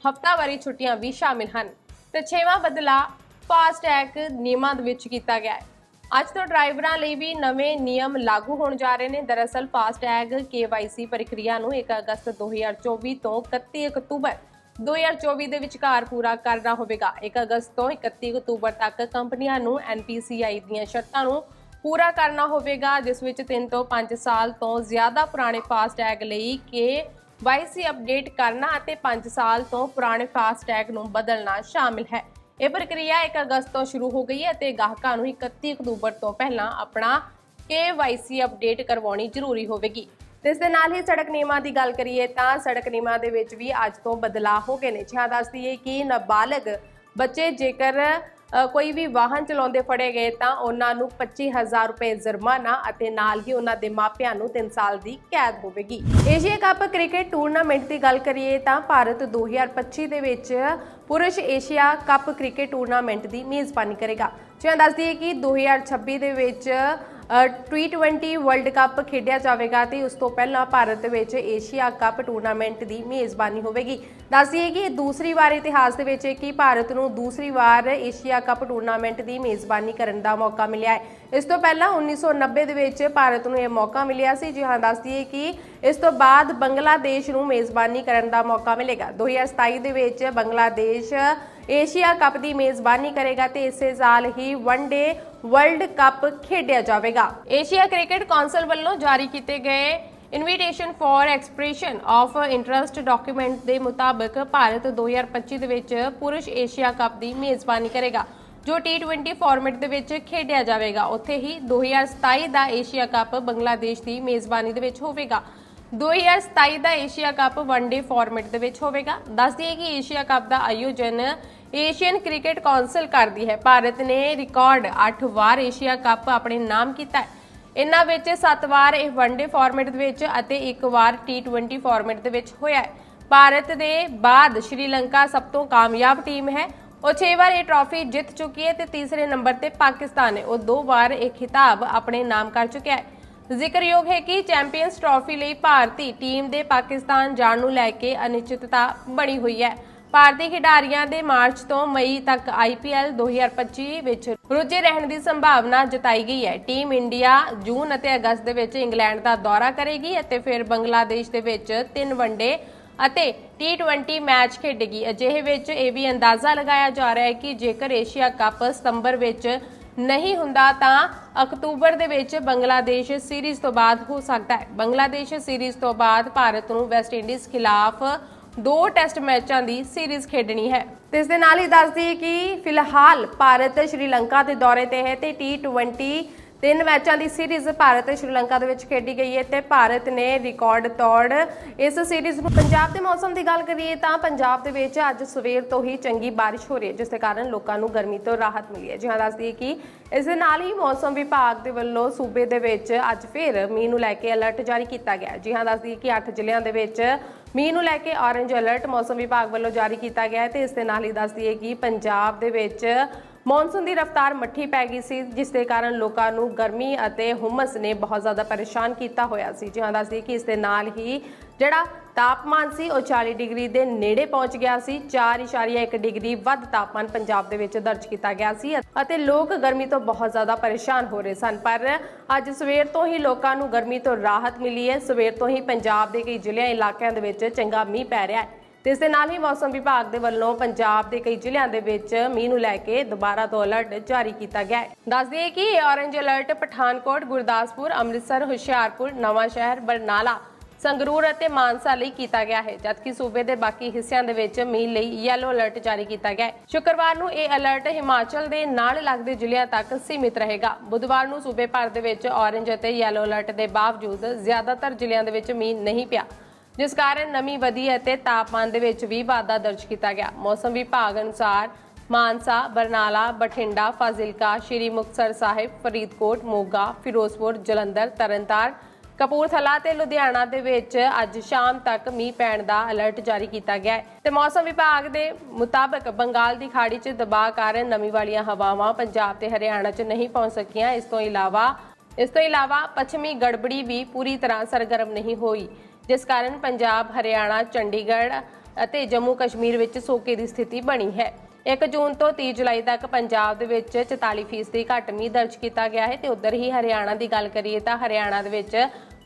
ਹਫ਼ਤਾਵਾਰੀ ਛੁੱਟੀਆਂ ਵੀ ਸ਼ਾਮਿਲ ਹਨ। ਤੇ ਛੇਵਾਂ ਬਦਲਾਅ ਫਾਸਟੈਗ ਨਿਯਮਾਂ ਦੇ ਵਿੱਚ ਕੀਤਾ ਗਿਆ ਹੈ। ਅੱਜ ਤੋਂ ਡਰਾਈਵਰਾਂ ਲਈ ਵੀ ਨਵੇਂ ਨਿਯਮ ਲਾਗੂ ਹੋਣ ਜਾ ਰਹੇ ਨੇ। ਦਰਅਸਲ ਫਾਸਟੈਗ KYC ਪ੍ਰਕਿਰਿਆ ਨੂੰ 1 ਅਗਸਤ 2024 ਤੋਂ 31 ਅਕਤੂਬਰ 2024 ਦੇ ਵਿਚਕਾਰ ਪੂਰਾ ਕਰਨਾ ਹੋਵੇਗਾ। 1 ਅਗਸਤ ਤੋਂ 31 ਅਕਤੂਬਰ ਤੱਕ ਕੰਪਨੀਆਂ ਨੂੰ NPCI ਦੀਆਂ ਸ਼ਰਤਾਂ ਨੂੰ ਪੂਰਾ ਕਰਨਾ ਹੋਵੇਗਾ, ਜਿਸ ਵਿੱਚ 3 ਤੋਂ 5 ਸਾਲ ਤੋਂ ਜ਼ਿਆਦਾ ਪੁਰਾਣੇ ਫਾਸਟੈਗ ਲਈ KYC ਅਪਡੇਟ ਕਰਨਾ ਅਤੇ 5 ਸਾਲ ਤੋਂ ਪੁਰਾਣੇ ਫਾਸਟੈਗ ਨੂੰ ਬਦਲਣਾ ਸ਼ਾਮਿਲ ਹੈ। ਇਹ ਪ੍ਰਕਿਰਿਆ 1 ਅਗਸਤ ਤੋਂ ਸ਼ੁਰੂ ਹੋ ਗਈ ਹੈ ਤੇ ਗਾਹਕਾਂ ਨੂੰ 31 ਅਕਤੂਬਰ ਤੋਂ ਪਹਿਲਾਂ ਆਪਣਾ KYC ਅਪਡੇਟ ਕਰਵਾਉਣੀ ਜ਼ਰੂਰੀ ਹੋਵੇਗੀ। ਇਸ ਦੇ ਨਾਲ ਹੀ ਸੜਕ ਨਿਯਮਾਂ ਦੀ ਗੱਲ ਕਰੀਏ ਤਾਂ ਸੜਕ ਨਿਯਮਾਂ ਦੇ ਵਿੱਚ ਵੀ ਅੱਜ ਤੋਂ ਬਦਲਾਅ ਹੋ ਗਏ ਨੇ। ਜਿਹਾ ਦੱਸਦੀ ਹੈ ਕਿ ਨਾਬਾਲਗ ਬੱਚੇ ਜੇਕਰ ਕੋਈ ਵੀ ਵਾਹਨ ਚਲਾਉਂਦੇ ਫੜੇ ਗਏ ਤਾਂ ਉਹਨਾਂ ਨੂੰ 25000 ਰੁਪਏ ਜੁਰਮਾਨਾ ਅਤੇ ਨਾਲ ਹੀ ਉਹਨਾਂ ਦੇ ਮਾਪਿਆਂ ਨੂੰ 3 ਸਾਲ ਦੀ ਕੈਦ ਹੋਵੇਗੀ। ਏਸ਼ੀਆ ਕੱਪ ਕ੍ਰਿਕਟ ਟੂਰਨਾਮੈਂਟ ਦੀ ਗੱਲ ਕਰੀਏ ਤਾਂ ਭਾਰਤ 2025 ਦੇ ਵਿੱਚ ਪੁਰਸ਼ ਏਸ਼ੀਆ ਕੱਪ ਕ੍ਰਿਕਟ ਟੂਰਨਾਮੈਂਟ ਦੀ ਮੇਜ਼ਬਾਨੀ ਕਰੇਗਾ। ਜਿਵੇਂ ਦੱਸਦੀ ਹੈ ਕਿ 2026 ਦੇ ਵਿੱਚ ਟੀ20 ਵਰਲਡ ਕੱਪ ਖੇਡਿਆ ਜਾਵੇਗਾ ਤੇ ਉਸ ਤੋਂ ਪਹਿਲਾਂ ਭਾਰਤ ਵਿੱਚ ਏਸ਼ੀਆ ਕੱਪ ਟੂਰਨਾਮੈਂਟ ਦੀ ਮੇਜ਼ਬਾਨੀ ਹੋਵੇਗੀ। ਦੱਸਦੀ ਕਿ ਦੂਸਰੀ ਵਾਰ ਇਤਿਹਾਸ ਦੇ ਵਿੱਚ ਹੈ ਕਿ ਭਾਰਤ ਨੂੰ ਦੂਸਰੀ ਵਾਰ ਏਸ਼ੀਆ ਕੱਪ ਟੂਰਨਾਮੈਂਟ ਦੀ ਮੇਜ਼ਬਾਨੀ ਕਰਨ ਦਾ ਮੌਕਾ ਮਿਲਿਆ ਹੈ। ਇਸ ਤੋਂ ਪਹਿਲਾਂ 1990 ਦੇ ਵਿੱਚ ਭਾਰਤ ਨੂੰ ਇਹ ਮੌਕਾ ਮਿਲਿਆ ਸੀ। ਜੀ ਹਾਂ, ਦੱਸਦੀਏ ਕਿ ਇਸ ਤੋਂ ਬਾਅਦ ਬੰਗਲਾਦੇਸ਼ ਨੂੰ ਮੇਜ਼ਬਾਨੀ ਕਰਨ ਦਾ ਮੌਕਾ ਮਿਲੇਗਾ। 2027 ਦੇ ਵਿੱਚ ਬੰਗਲਾਦੇਸ਼ ਏਸ਼ੀਆ ਕੱਪ ਦੀ ਮੇਜ਼ਬਾਨੀ ਕਰੇਗਾ ਤੇ ਇਸੇ ਸਾਲ ਹੀ ਵਨ ਡੇ ਵਰਲਡ ਕੱਪ ਖੇਡਿਆ ਜਾਵੇਗਾ। ਏਸ਼ੀਆ ਕ੍ਰਿਕਟ ਕੌਂਸਲ ਵੱਲੋਂ ਜਾਰੀ ਕੀਤੇ ਗਏ invitation for expression of interest document ਦੇ ਮੁਤਾਬਕ ਭਾਰਤ 2025 ਦੇ ਵਿੱਚ ਪੁਰਸ਼ ਏਸ਼ੀਆ ਕੱਪ ਦੀ ਮੇਜ਼ਬਾਨੀ ਕਰੇਗਾ, ਜੋ T20 ਫਾਰਮੈਟ ਦੇ ਵਿੱਚ ਖੇਡਿਆ ਜਾਵੇਗਾ। ਉੱਥੇ ਹੀ 2027 ਦਾ ਏਸ਼ੀਆ ਕੱਪ ਬੰਗਲਾਦੇਸ਼ ਦੀ ਮੇਜ਼ਬਾਨੀ ਦੇ ਵਿੱਚ ਹੋਵੇਗਾ। 2027 ਦਾ Asia cup one day format ਦੇ ਵਿੱਚ ਹੋਵੇਗਾ। ਦੱਸ ਦਈਏ ਕਿ ਏਸ਼ੀਆ ਕੱਪ ਦਾ ਆਯੋਜਨ ਏਸ਼ੀਅਨ ਕ੍ਰਿਕਟ ਕੌਂਸਲ ਕਰਦੀ ਹੈ। ਭਾਰਤ ਨੇ ਰਿਕਾਰਡ 8 ਵਾਰ ਏਸ਼ੀਆ ਕੱਪ ਆਪਣੇ ਨਾਮ ਕੀਤਾ ਹੈ। ਇਨ੍ਹਾਂ ਵਿੱਚ 7 ਵਾਰ ਇਹ ਵਨਡੇ ਫਾਰਮੈਟ ਦੇ ਵਿੱਚ ਅਤੇ 1 ਵਾਰ T20 ਫਾਰਮੈਟ ਦੇ ਵਿੱਚ ਹੋਇਆ ਹੈ। ਭਾਰਤ ਦੇ ਬਾਅਦ ਸ਼੍ਰੀਲੰਕਾ ਸਭ ਤੋਂ ਕਾਮਯਾਬ ਟੀਮ ਹੈ। ਉਹ 6 ਵਾਰ ਇਹ ਟਰਾਫੀ ਜਿੱਤ ਚੁੱਕੀ ਹੈ ਤੇ ਤੀਸਰੇ ਨੰਬਰ ਤੇ ਪਾਕਿਸਤਾਨ ਹੈ। ਉਹ ਦੋ ਵਾਰ ਇਹ ਖਿਤਾਬ ਆਪਣੇ ਨਾਮ ਕਰ ਚੁੱਕਿਆ ਹੈ। ਜ਼ਿਕਰਯੋਗ ਹੈ ਕਿ ਚੈਂਪੀਅਨਸ ਟਰਾਫੀ ਲਈ ਭਾਰਤੀ ਟੀਮ ਦੇ ਪਾਕਿਸਤਾਨ ਜਾਣ ਨੂੰ ਲੈ ਕੇ ਅਨਿਸ਼ਚਿਤਤਾ ਬਣੀ ਹੋਈ ਹੈ। ਭਾਰਤੀ ਖਿਡਾਰੀਆਂ ਦੇ ਮਾਰਚ ਤੋਂ ਮਈ ਤੱਕ ਆਈਪੀਐਲ 2025 ਵਿੱਚ ਰੁੱਝੇ ਰਹਿਣ ਦੀ ਸੰਭਾਵਨਾ ਜਤਾਈ ਗਈ ਹੈ। ਟੀਮ ਇੰਡੀਆ ਜੂਨ ਅਤੇ ਅਗਸਤ ਦੇ ਵਿੱਚ ਇੰਗਲੈਂਡ ਦਾ ਦੌਰਾ ਕਰੇਗੀ ਅਤੇ ਫਿਰ ਬੰਗਲਾਦੇਸ਼ ਦੇ ਵਿੱਚ ਤਿੰਨ ਵਨਡੇ ਅਤੇ T20 ਮੈਚ ਖੇਡੇਗੀ। ਅਜਿਹੇ ਵਿੱਚ ਇਹ ਵੀ ਅੰਦਾਜ਼ਾ ਲਗਾਇਆ ਜਾ ਰਿਹਾ ਹੈ ਕਿ ਜੇਕਰ ਏਸ਼ੀਆ ਕੱਪ ਸਤੰਬਰ ਵਿੱਚ ਨਹੀਂ ਹੁੰਦਾ ਤਾਂ ਅਕਤੂਬਰ ਦੇ ਵਿੱਚ ਬੰਗਲਾਦੇਸ਼ ਸੀਰੀਜ਼ ਤੋਂ ਬਾਅਦ ਹੋ ਸਕਦਾ ਹੈ। ਬੰਗਲਾਦੇਸ਼ ਸੀਰੀਜ਼ ਤੋਂ ਬਾਅਦ ਭਾਰਤ ਨੂੰ ਵੈਸਟ ਇੰਡੀਜ਼ ਖਿਲਾਫ ਦੋ ਟੈਸਟ ਮੈਚਾਂ ਦੀ ਸੀਰੀਜ਼ ਖੇਡਣੀ ਹੈ। ਤੇ ਇਸ ਦੇ ਨਾਲ ਹੀ ਦੱਸ ਦਈਏ ਕਿ ਫਿਲਹਾਲ ਭਾਰਤ ਸ਼੍ਰੀਲੰਕਾ ਦੇ ਦੌਰੇ ਤੇ ਹੈ ਤੇ T20 ਤਿੰਨ ਮੈਚਾਂ ਦੀ ਸੀਰੀਜ਼ ਭਾਰਤ ਤੇ ਸ਼੍ਰੀਲੰਕਾ ਦੇ ਵਿੱਚ ਖੇਡੀ ਗਈ ਹੈ ਤੇ ਭਾਰਤ ਨੇ ਰਿਕਾਰਡ ਤੋੜ ਇਸ ਸੀਰੀਜ਼ ਨੂੰ ਪੰਜਾਬ ਦੇ ਮੌਸਮ ਦੀ ਗੱਲ ਕਰੀਏ ਤਾਂ ਪੰਜਾਬ ਦੇ ਵਿੱਚ ਅੱਜ ਸਵੇਰ ਤੋਂ ਹੀ ਚੰਗੀ ਬਾਰਿਸ਼ ਹੋ ਰਹੀ ਹੈ, ਜਿਸ ਦੇ ਕਾਰਨ ਲੋਕਾਂ ਨੂੰ ਗਰਮੀ ਤੋਂ ਰਾਹਤ ਮਿਲੀ ਹੈ ਜੀ ਦੱਸਦੀ ਕਿ ਇਸ ਦੇ ਨਾਲ ਹੀ ਮੌਸਮ ਵਿਭਾਗ ਦੇ ਵੱਲੋਂ ਸੂਬੇ ਦੇ ਵਿੱਚ ਅੱਜ ਫਿਰ ਮੀਂਹ ਨੂੰ ਲੈ ਕੇ ਅਲਰਟ ਜਾਰੀ ਕੀਤਾ ਗਿਆ ਹੈ। ਜੀ ਹਾਂ, ਦੱਸ ਕਿ 8 ਜ਼ਿਲ੍ਹਿਆਂ ਦੇ ਵਿੱਚ ਮੀਂਹ ਨੂੰ ਲੈ ਕੇ ਔਰੇਂਜ ਅਲਰਟ ਮੌਸਮ ਵਿਭਾਗ ਵੱਲੋਂ ਜਾਰੀ ਕੀਤਾ ਗਿਆ ਹੈ ਤੇ ਇਸ ਦੇ ਨਾਲ ਹੀ ਦੱਸ ਦਈਏ ਕਿ ਪੰਜਾਬ ਦੇ ਵਿੱਚ ਮੌਨਸੂਨ ਦੀ ਰਫ਼ਤਾਰ ਮੱਠੀ ਪੈ ਗਈ ਸੀ, ਜਿਸ ਦੇ ਕਾਰਨ ਲੋਕਾਂ ਨੂੰ ਗਰਮੀ ਅਤੇ ਹੁਮਸ ਨੇ ਬਹੁਤ ਜ਼ਿਆਦਾ ਪਰੇਸ਼ਾਨ ਕੀਤਾ ਹੋਇਆ ਸੀ। ਜੀ ਹਾਂ ਦੱਸ ਕਿ ਇਸ ਦੇ ਨਾਲ ਹੀ ਜਿਹੜਾ ਤਾਪਮਾਨ ਸੀ, ਉਹ 40 ਡਿਗਰੀ ਦੇ ਨੇੜੇ ਪਹੁੰਚ ਗਿਆ ਸੀ। 4.1 ਡਿਗਰੀ ਵੱਧ ਤਾਪਮਾਨ ਪੰਜਾਬ ਦੇ ਵਿੱਚ ਦਰਜ ਕੀਤਾ ਗਿਆ ਸੀ ਅਤੇ ਲੋਕ ਗਰਮੀ ਤੋਂ ਬਹੁਤ ਜ਼ਿਆਦਾ ਪਰੇਸ਼ਾਨ ਹੋ ਰਹੇ ਸਨ। ਪਰ ਅੱਜ ਸਵੇਰ ਤੋਂ ਹੀ ਲੋਕਾਂ ਨੂੰ ਗਰਮੀ ਤੋਂ ਰਾਹਤ ਮਿਲੀ ਹੈ। ਸਵੇਰ ਤੋਂ ਹੀ ਪੰਜਾਬ ਦੇ ਕਈ ਜ਼ਿਲ੍ਹਿਆਂ, ਇਲਾਕਿਆਂ ਦੇ ਵਿੱਚ ਚੰਗਾ ਮੀਂਹ ਪੈ ਰਿਹਾ ਹੈ। ਤੇ ਇਸ ਦੇ ਨਾਲ ਹੀ ਮੌਸਮ ਵਿਭਾਗ ਦੇ ਵੱਲੋਂ ਪੰਜਾਬ ਦੇ ਕਈ ਜ਼ਿਲ੍ਹਿਆਂ ਦੇ ਵਿੱਚ ਮੀਂਹ ਨੂੰ ਲੈ ਕੇ ਦੁਬਾਰਾ ਤੋਂ ਅਲਰਟ ਜਾਰੀ ਕੀਤਾ ਗਿਆ ਹੈ। ਦੱਸ ਦਈਏ ਕਿ ਇਹ ਔਰੇਂਜ ਅਲਰਟ ਪਠਾਨਕੋਟ, ਗੁਰਦਾਸਪੁਰ, ਅੰਮ੍ਰਿਤਸਰ, ਹੁਸ਼ਿਆਰਪੁਰ ਨਵਾਂ ਸ਼ਹਿਰ ਬਰਨਾਲਾ, ਸੰਗਰੂਰ ਅਤੇ ਮਾਨਸਾ ਲਈ ਕੀਤਾ ਗਿਆ ਹੈ, ਜਦਕਿ ਸੂਬੇ ਦੇ ਬਾਕੀ ਹਿੱਸਿਆਂ ਦੇ ਵਿੱਚ ਮੀਂਹ ਲਈ ਯੈਲੋ ਅਲਰਟ ਜਾਰੀ ਕੀਤਾ ਗਿਆ ਹੈ। ਸ਼ੁੱਕਰਵਾਰ ਨੂੰ ਇਹ ਅਲਰਟ ਹਿਮਾਚਲ ਦੇ ਨਾਲ ਲੱਗਦੇ ਜ਼ਿਲ੍ਹਿਆਂ ਤੱਕ ਸੀਮਿਤ ਰਹੇਗਾ। ਬੁੱਧਵਾਰ ਨੂੰ ਸੂਬੇ ਭਰ ਦੇ ਵਿੱਚ ਔਰੇਂਜ ਅਤੇ ਯੈਲੋ ਅਲਰਟ ਦੇ ਬਾਵਜੂਦ ਜ਼ਿਆਦਾਤਰ ਜ਼ਿਲ੍ਹਿਆਂ ਦੇ ਵਿੱਚ ਮੀਂਹ ਨਹੀਂ ਪਿਆ। ਜਿਸ ਕਾਰਨ ਨਮੀ ਵਧੀ ਅਤੇ ਤਾਪਮਾਨ ਦੇ ਵਿੱਚ ਵੀ ਵਾਧਾ ਦਰਜ ਕੀਤਾ ਗਿਆ। ਮੌਸਮ ਵਿਭਾਗ ਅਨੁਸਾਰ ਮਾਨਸਾ, ਬਰਨਾਲਾ, ਬਠਿੰਡਾ, ਫਾਜ਼ਿਲਕਾ, ਸ਼੍ਰੀ ਮੁਕਤਸਰ ਸਾਹਿਬ, ਫਰੀਦਕੋਟ, ਮੋਗਾ, ਫਿਰੋਜ਼ਪੁਰ, ਜਲੰਧਰ, ਤਰਨਤਾਰਨ, ਕਪੂਰਥਲਾ ਤੇ ਲੁਧਿਆਣਾ ਦੇ ਵਿੱਚ ਅੱਜ ਸ਼ਾਮ ਤੱਕ ਮੀਂਹ ਪੈਣ ਦਾ ਅਲਰਟ ਜਾਰੀ ਕੀਤਾ ਗਿਆ ਹੈ। ਤੇ ਮੌਸਮ ਵਿਭਾਗ ਦੇ ਮੁਤਾਬਕ ਬੰਗਾਲ ਦੀ ਖਾੜੀ 'ਚ ਦਬਾਅ ਕਾਰਨ ਨਮੀ ਵਾਲੀਆਂ ਹਵਾਵਾਂ ਪੰਜਾਬ ਤੇ ਹਰਿਆਣਾ 'ਚ ਨਹੀਂ ਪਹੁੰਚ ਸਕੀਆਂ। ਇਸ ਤੋਂ ਇਲਾਵਾ, ਇਸ ਤੋਂ ਇਲਾਵਾ ਪੱਛਮੀ ਗੜਬੜੀ ਵੀ ਪੂਰੀ ਤਰ੍ਹਾਂ ਸਰਗਰਮ ਨਹੀਂ ਹੋਈ। ਜਿਸ ਕਾਰਨ ਪੰਜਾਬ ਹਰਿਆਣਾ ਚੰਡੀਗੜ੍ਹ ਅਤੇ ਜੰਮੂ ਕਸ਼ਮੀਰ ਵਿੱਚ ਸੋਕੇ ਦੀ ਸਥਿਤੀ ਬਣੀ ਹੈ। 1 ਜੂਨ ਤੋਂ 30 ਜੁਲਾਈ ਤੱਕ ਪੰਜਾਬ ਦੇ ਵਿੱਚ 44% ਘੱਟ ਮੀਂਹ ਦਰਜ ਕੀਤਾ ਗਿਆ ਹੈ ਤੇ ਉਧਰ ਹੀ ਹਰਿਆਣਾ ਦੀ ਗੱਲ ਕਰੀਏ ਤਾਂ ਹਰਿਆਣਾ ਦੇ ਵਿੱਚ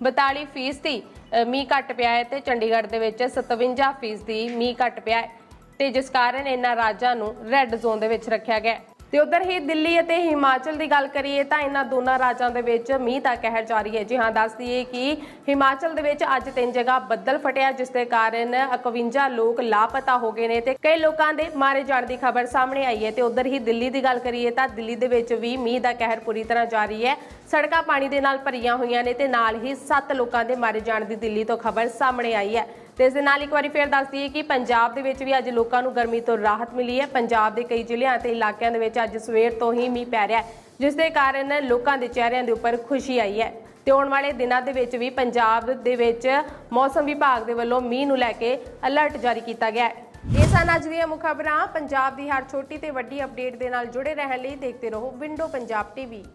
42% ਅ, ਮੀਂਹ ਘੱਟ ਪਿਆ ਹੈ ਤੇ ਚੰਡੀਗੜ੍ਹ ਦੇ ਵਿੱਚ 57% ਮੀਂਹ ਘੱਟ ਪਿਆ ਹੈ ਤੇ ਜਿਸ ਕਾਰਨ ਇਹਨਾਂ ਰਾਜਾਂ ਨੂੰ ਰੈੱਡ ਜ਼ੋਨ ਦੇ ਵਿੱਚ ਰੱਖਿਆ ਗਿਆ ਹੈ। ਤੇ ਉਧਰ ਹੀ ਦਿੱਲੀ ਅਤੇ ਹਿਮਾਚਲ ਦੀ ਗੱਲ ਕਰੀਏ ਤਾਂ ਇਹਨਾਂ ਦੋਨਾਂ ਰਾਜਾਂ ਦੇ ਵਿੱਚ ਮੀਂਹ ਦਾ ਕਹਿਰ ਜਾਰੀ ਹੈ। ਜੀ ਹਾਂ, ਦੱਸ ਦਈਏ ਕਿ ਹਿਮਾਚਲ ਦੇ ਵਿੱਚ ਅੱਜ ਤਿੰਨ ਜਗ੍ਹਾ ਬੱਦਲ ਫਟਿਆ, ਜਿਸ ਦੇ ਕਾਰਨ 51 ਲੋਕ ਲਾਪਤਾ ਹੋ ਗਏ ਨੇ ਤੇ ਕਈ ਲੋਕਾਂ ਦੇ ਮਾਰੇ ਜਾਣ ਦੀ ਖਬਰ ਸਾਹਮਣੇ ਆਈ ਹੈ ਤੇ ਉਧਰ ਹੀ ਦਿੱਲੀ ਦੀ ਗੱਲ ਕਰੀਏ ਤਾਂ ਦਿੱਲੀ ਦੇ ਵਿੱਚ ਵੀ ਮੀਂਹ ਦਾ ਕਹਿਰ ਪੂਰੀ ਤਰ੍ਹਾਂ ਜਾਰੀ ਹੈ। ਸੜਕਾਂ ਪਾਣੀ ਦੇ ਨਾਲ ਭਰੀਆਂ ਹੋਈਆਂ ਨੇ ਤੇ ਨਾਲ ਹੀ 7 ਲੋਕਾਂ ਦੇ ਮਾਰੇ ਜਾਣ ਦੀ ਦਿੱਲੀ ਤੋਂ ਖਬਰ ਸਾਹਮਣੇ ਆਈ ਹੈ। ਤੇ ਇਸ ਦੇ ਨਾਲ ਇੱਕ ਵਾਰੀ ਫੇਰ ਦੱਸ ਦਈਏ ਕਿ ਪੰਜਾਬ ਦੇ ਵਿੱਚ ਵੀ ਅੱਜ ਲੋਕਾਂ ਨੂੰ ਗਰਮੀ ਤੋਂ ਰਾਹਤ ਮਿਲੀ ਹੈ। ਪੰਜਾਬ ਦੇ ਕਈ ਜ਼ਿਲ੍ਹਿਆਂ ਤੇ ਇਲਾਕਿਆਂ ਦੇ ਵਿੱਚ ਅੱਜ ਸਵੇਰ ਤੋਂ ਹੀ ਮੀਂਹ ਪੈ ਰਿਹਾ ਹੈ, ਜਿਸ ਦੇ ਕਾਰਨ ਲੋਕਾਂ ਦੇ ਚਿਹਰਿਆਂ ਦੇ ਉੱਪਰ ਖੁਸ਼ੀ ਆਈ ਹੈ। ਤੇ ਆਉਣ ਵਾਲੇ ਦਿਨਾਂ ਦੇ ਵਿੱਚ ਵੀ ਪੰਜਾਬ ਦੇ ਵਿੱਚ ਮੌਸਮ ਵਿਭਾਗ ਦੇ ਵੱਲੋਂ ਮੀਂਹ ਨੂੰ ਲੈ ਕੇ ਅਲਰਟ ਜਾਰੀ ਕੀਤਾ ਗਿਆ ਹੈ। ਇਹ ਸਨ ਅੱਜ ਦੀਆਂ ਮੁੱਖ ਖਬਰਾਂ। ਪੰਜਾਬ ਦੀ ਹਰ ਛੋਟੀ ਤੇ ਵੱਡੀ ਅਪਡੇਟ ਦੇ ਨਾਲ ਜੁੜੇ ਰਹਿਣ ਲਈ ਦੇਖਦੇ ਰਹੋ ਵਿੰਡੋ ਪੰਜਾਬ ਟੀਵੀ।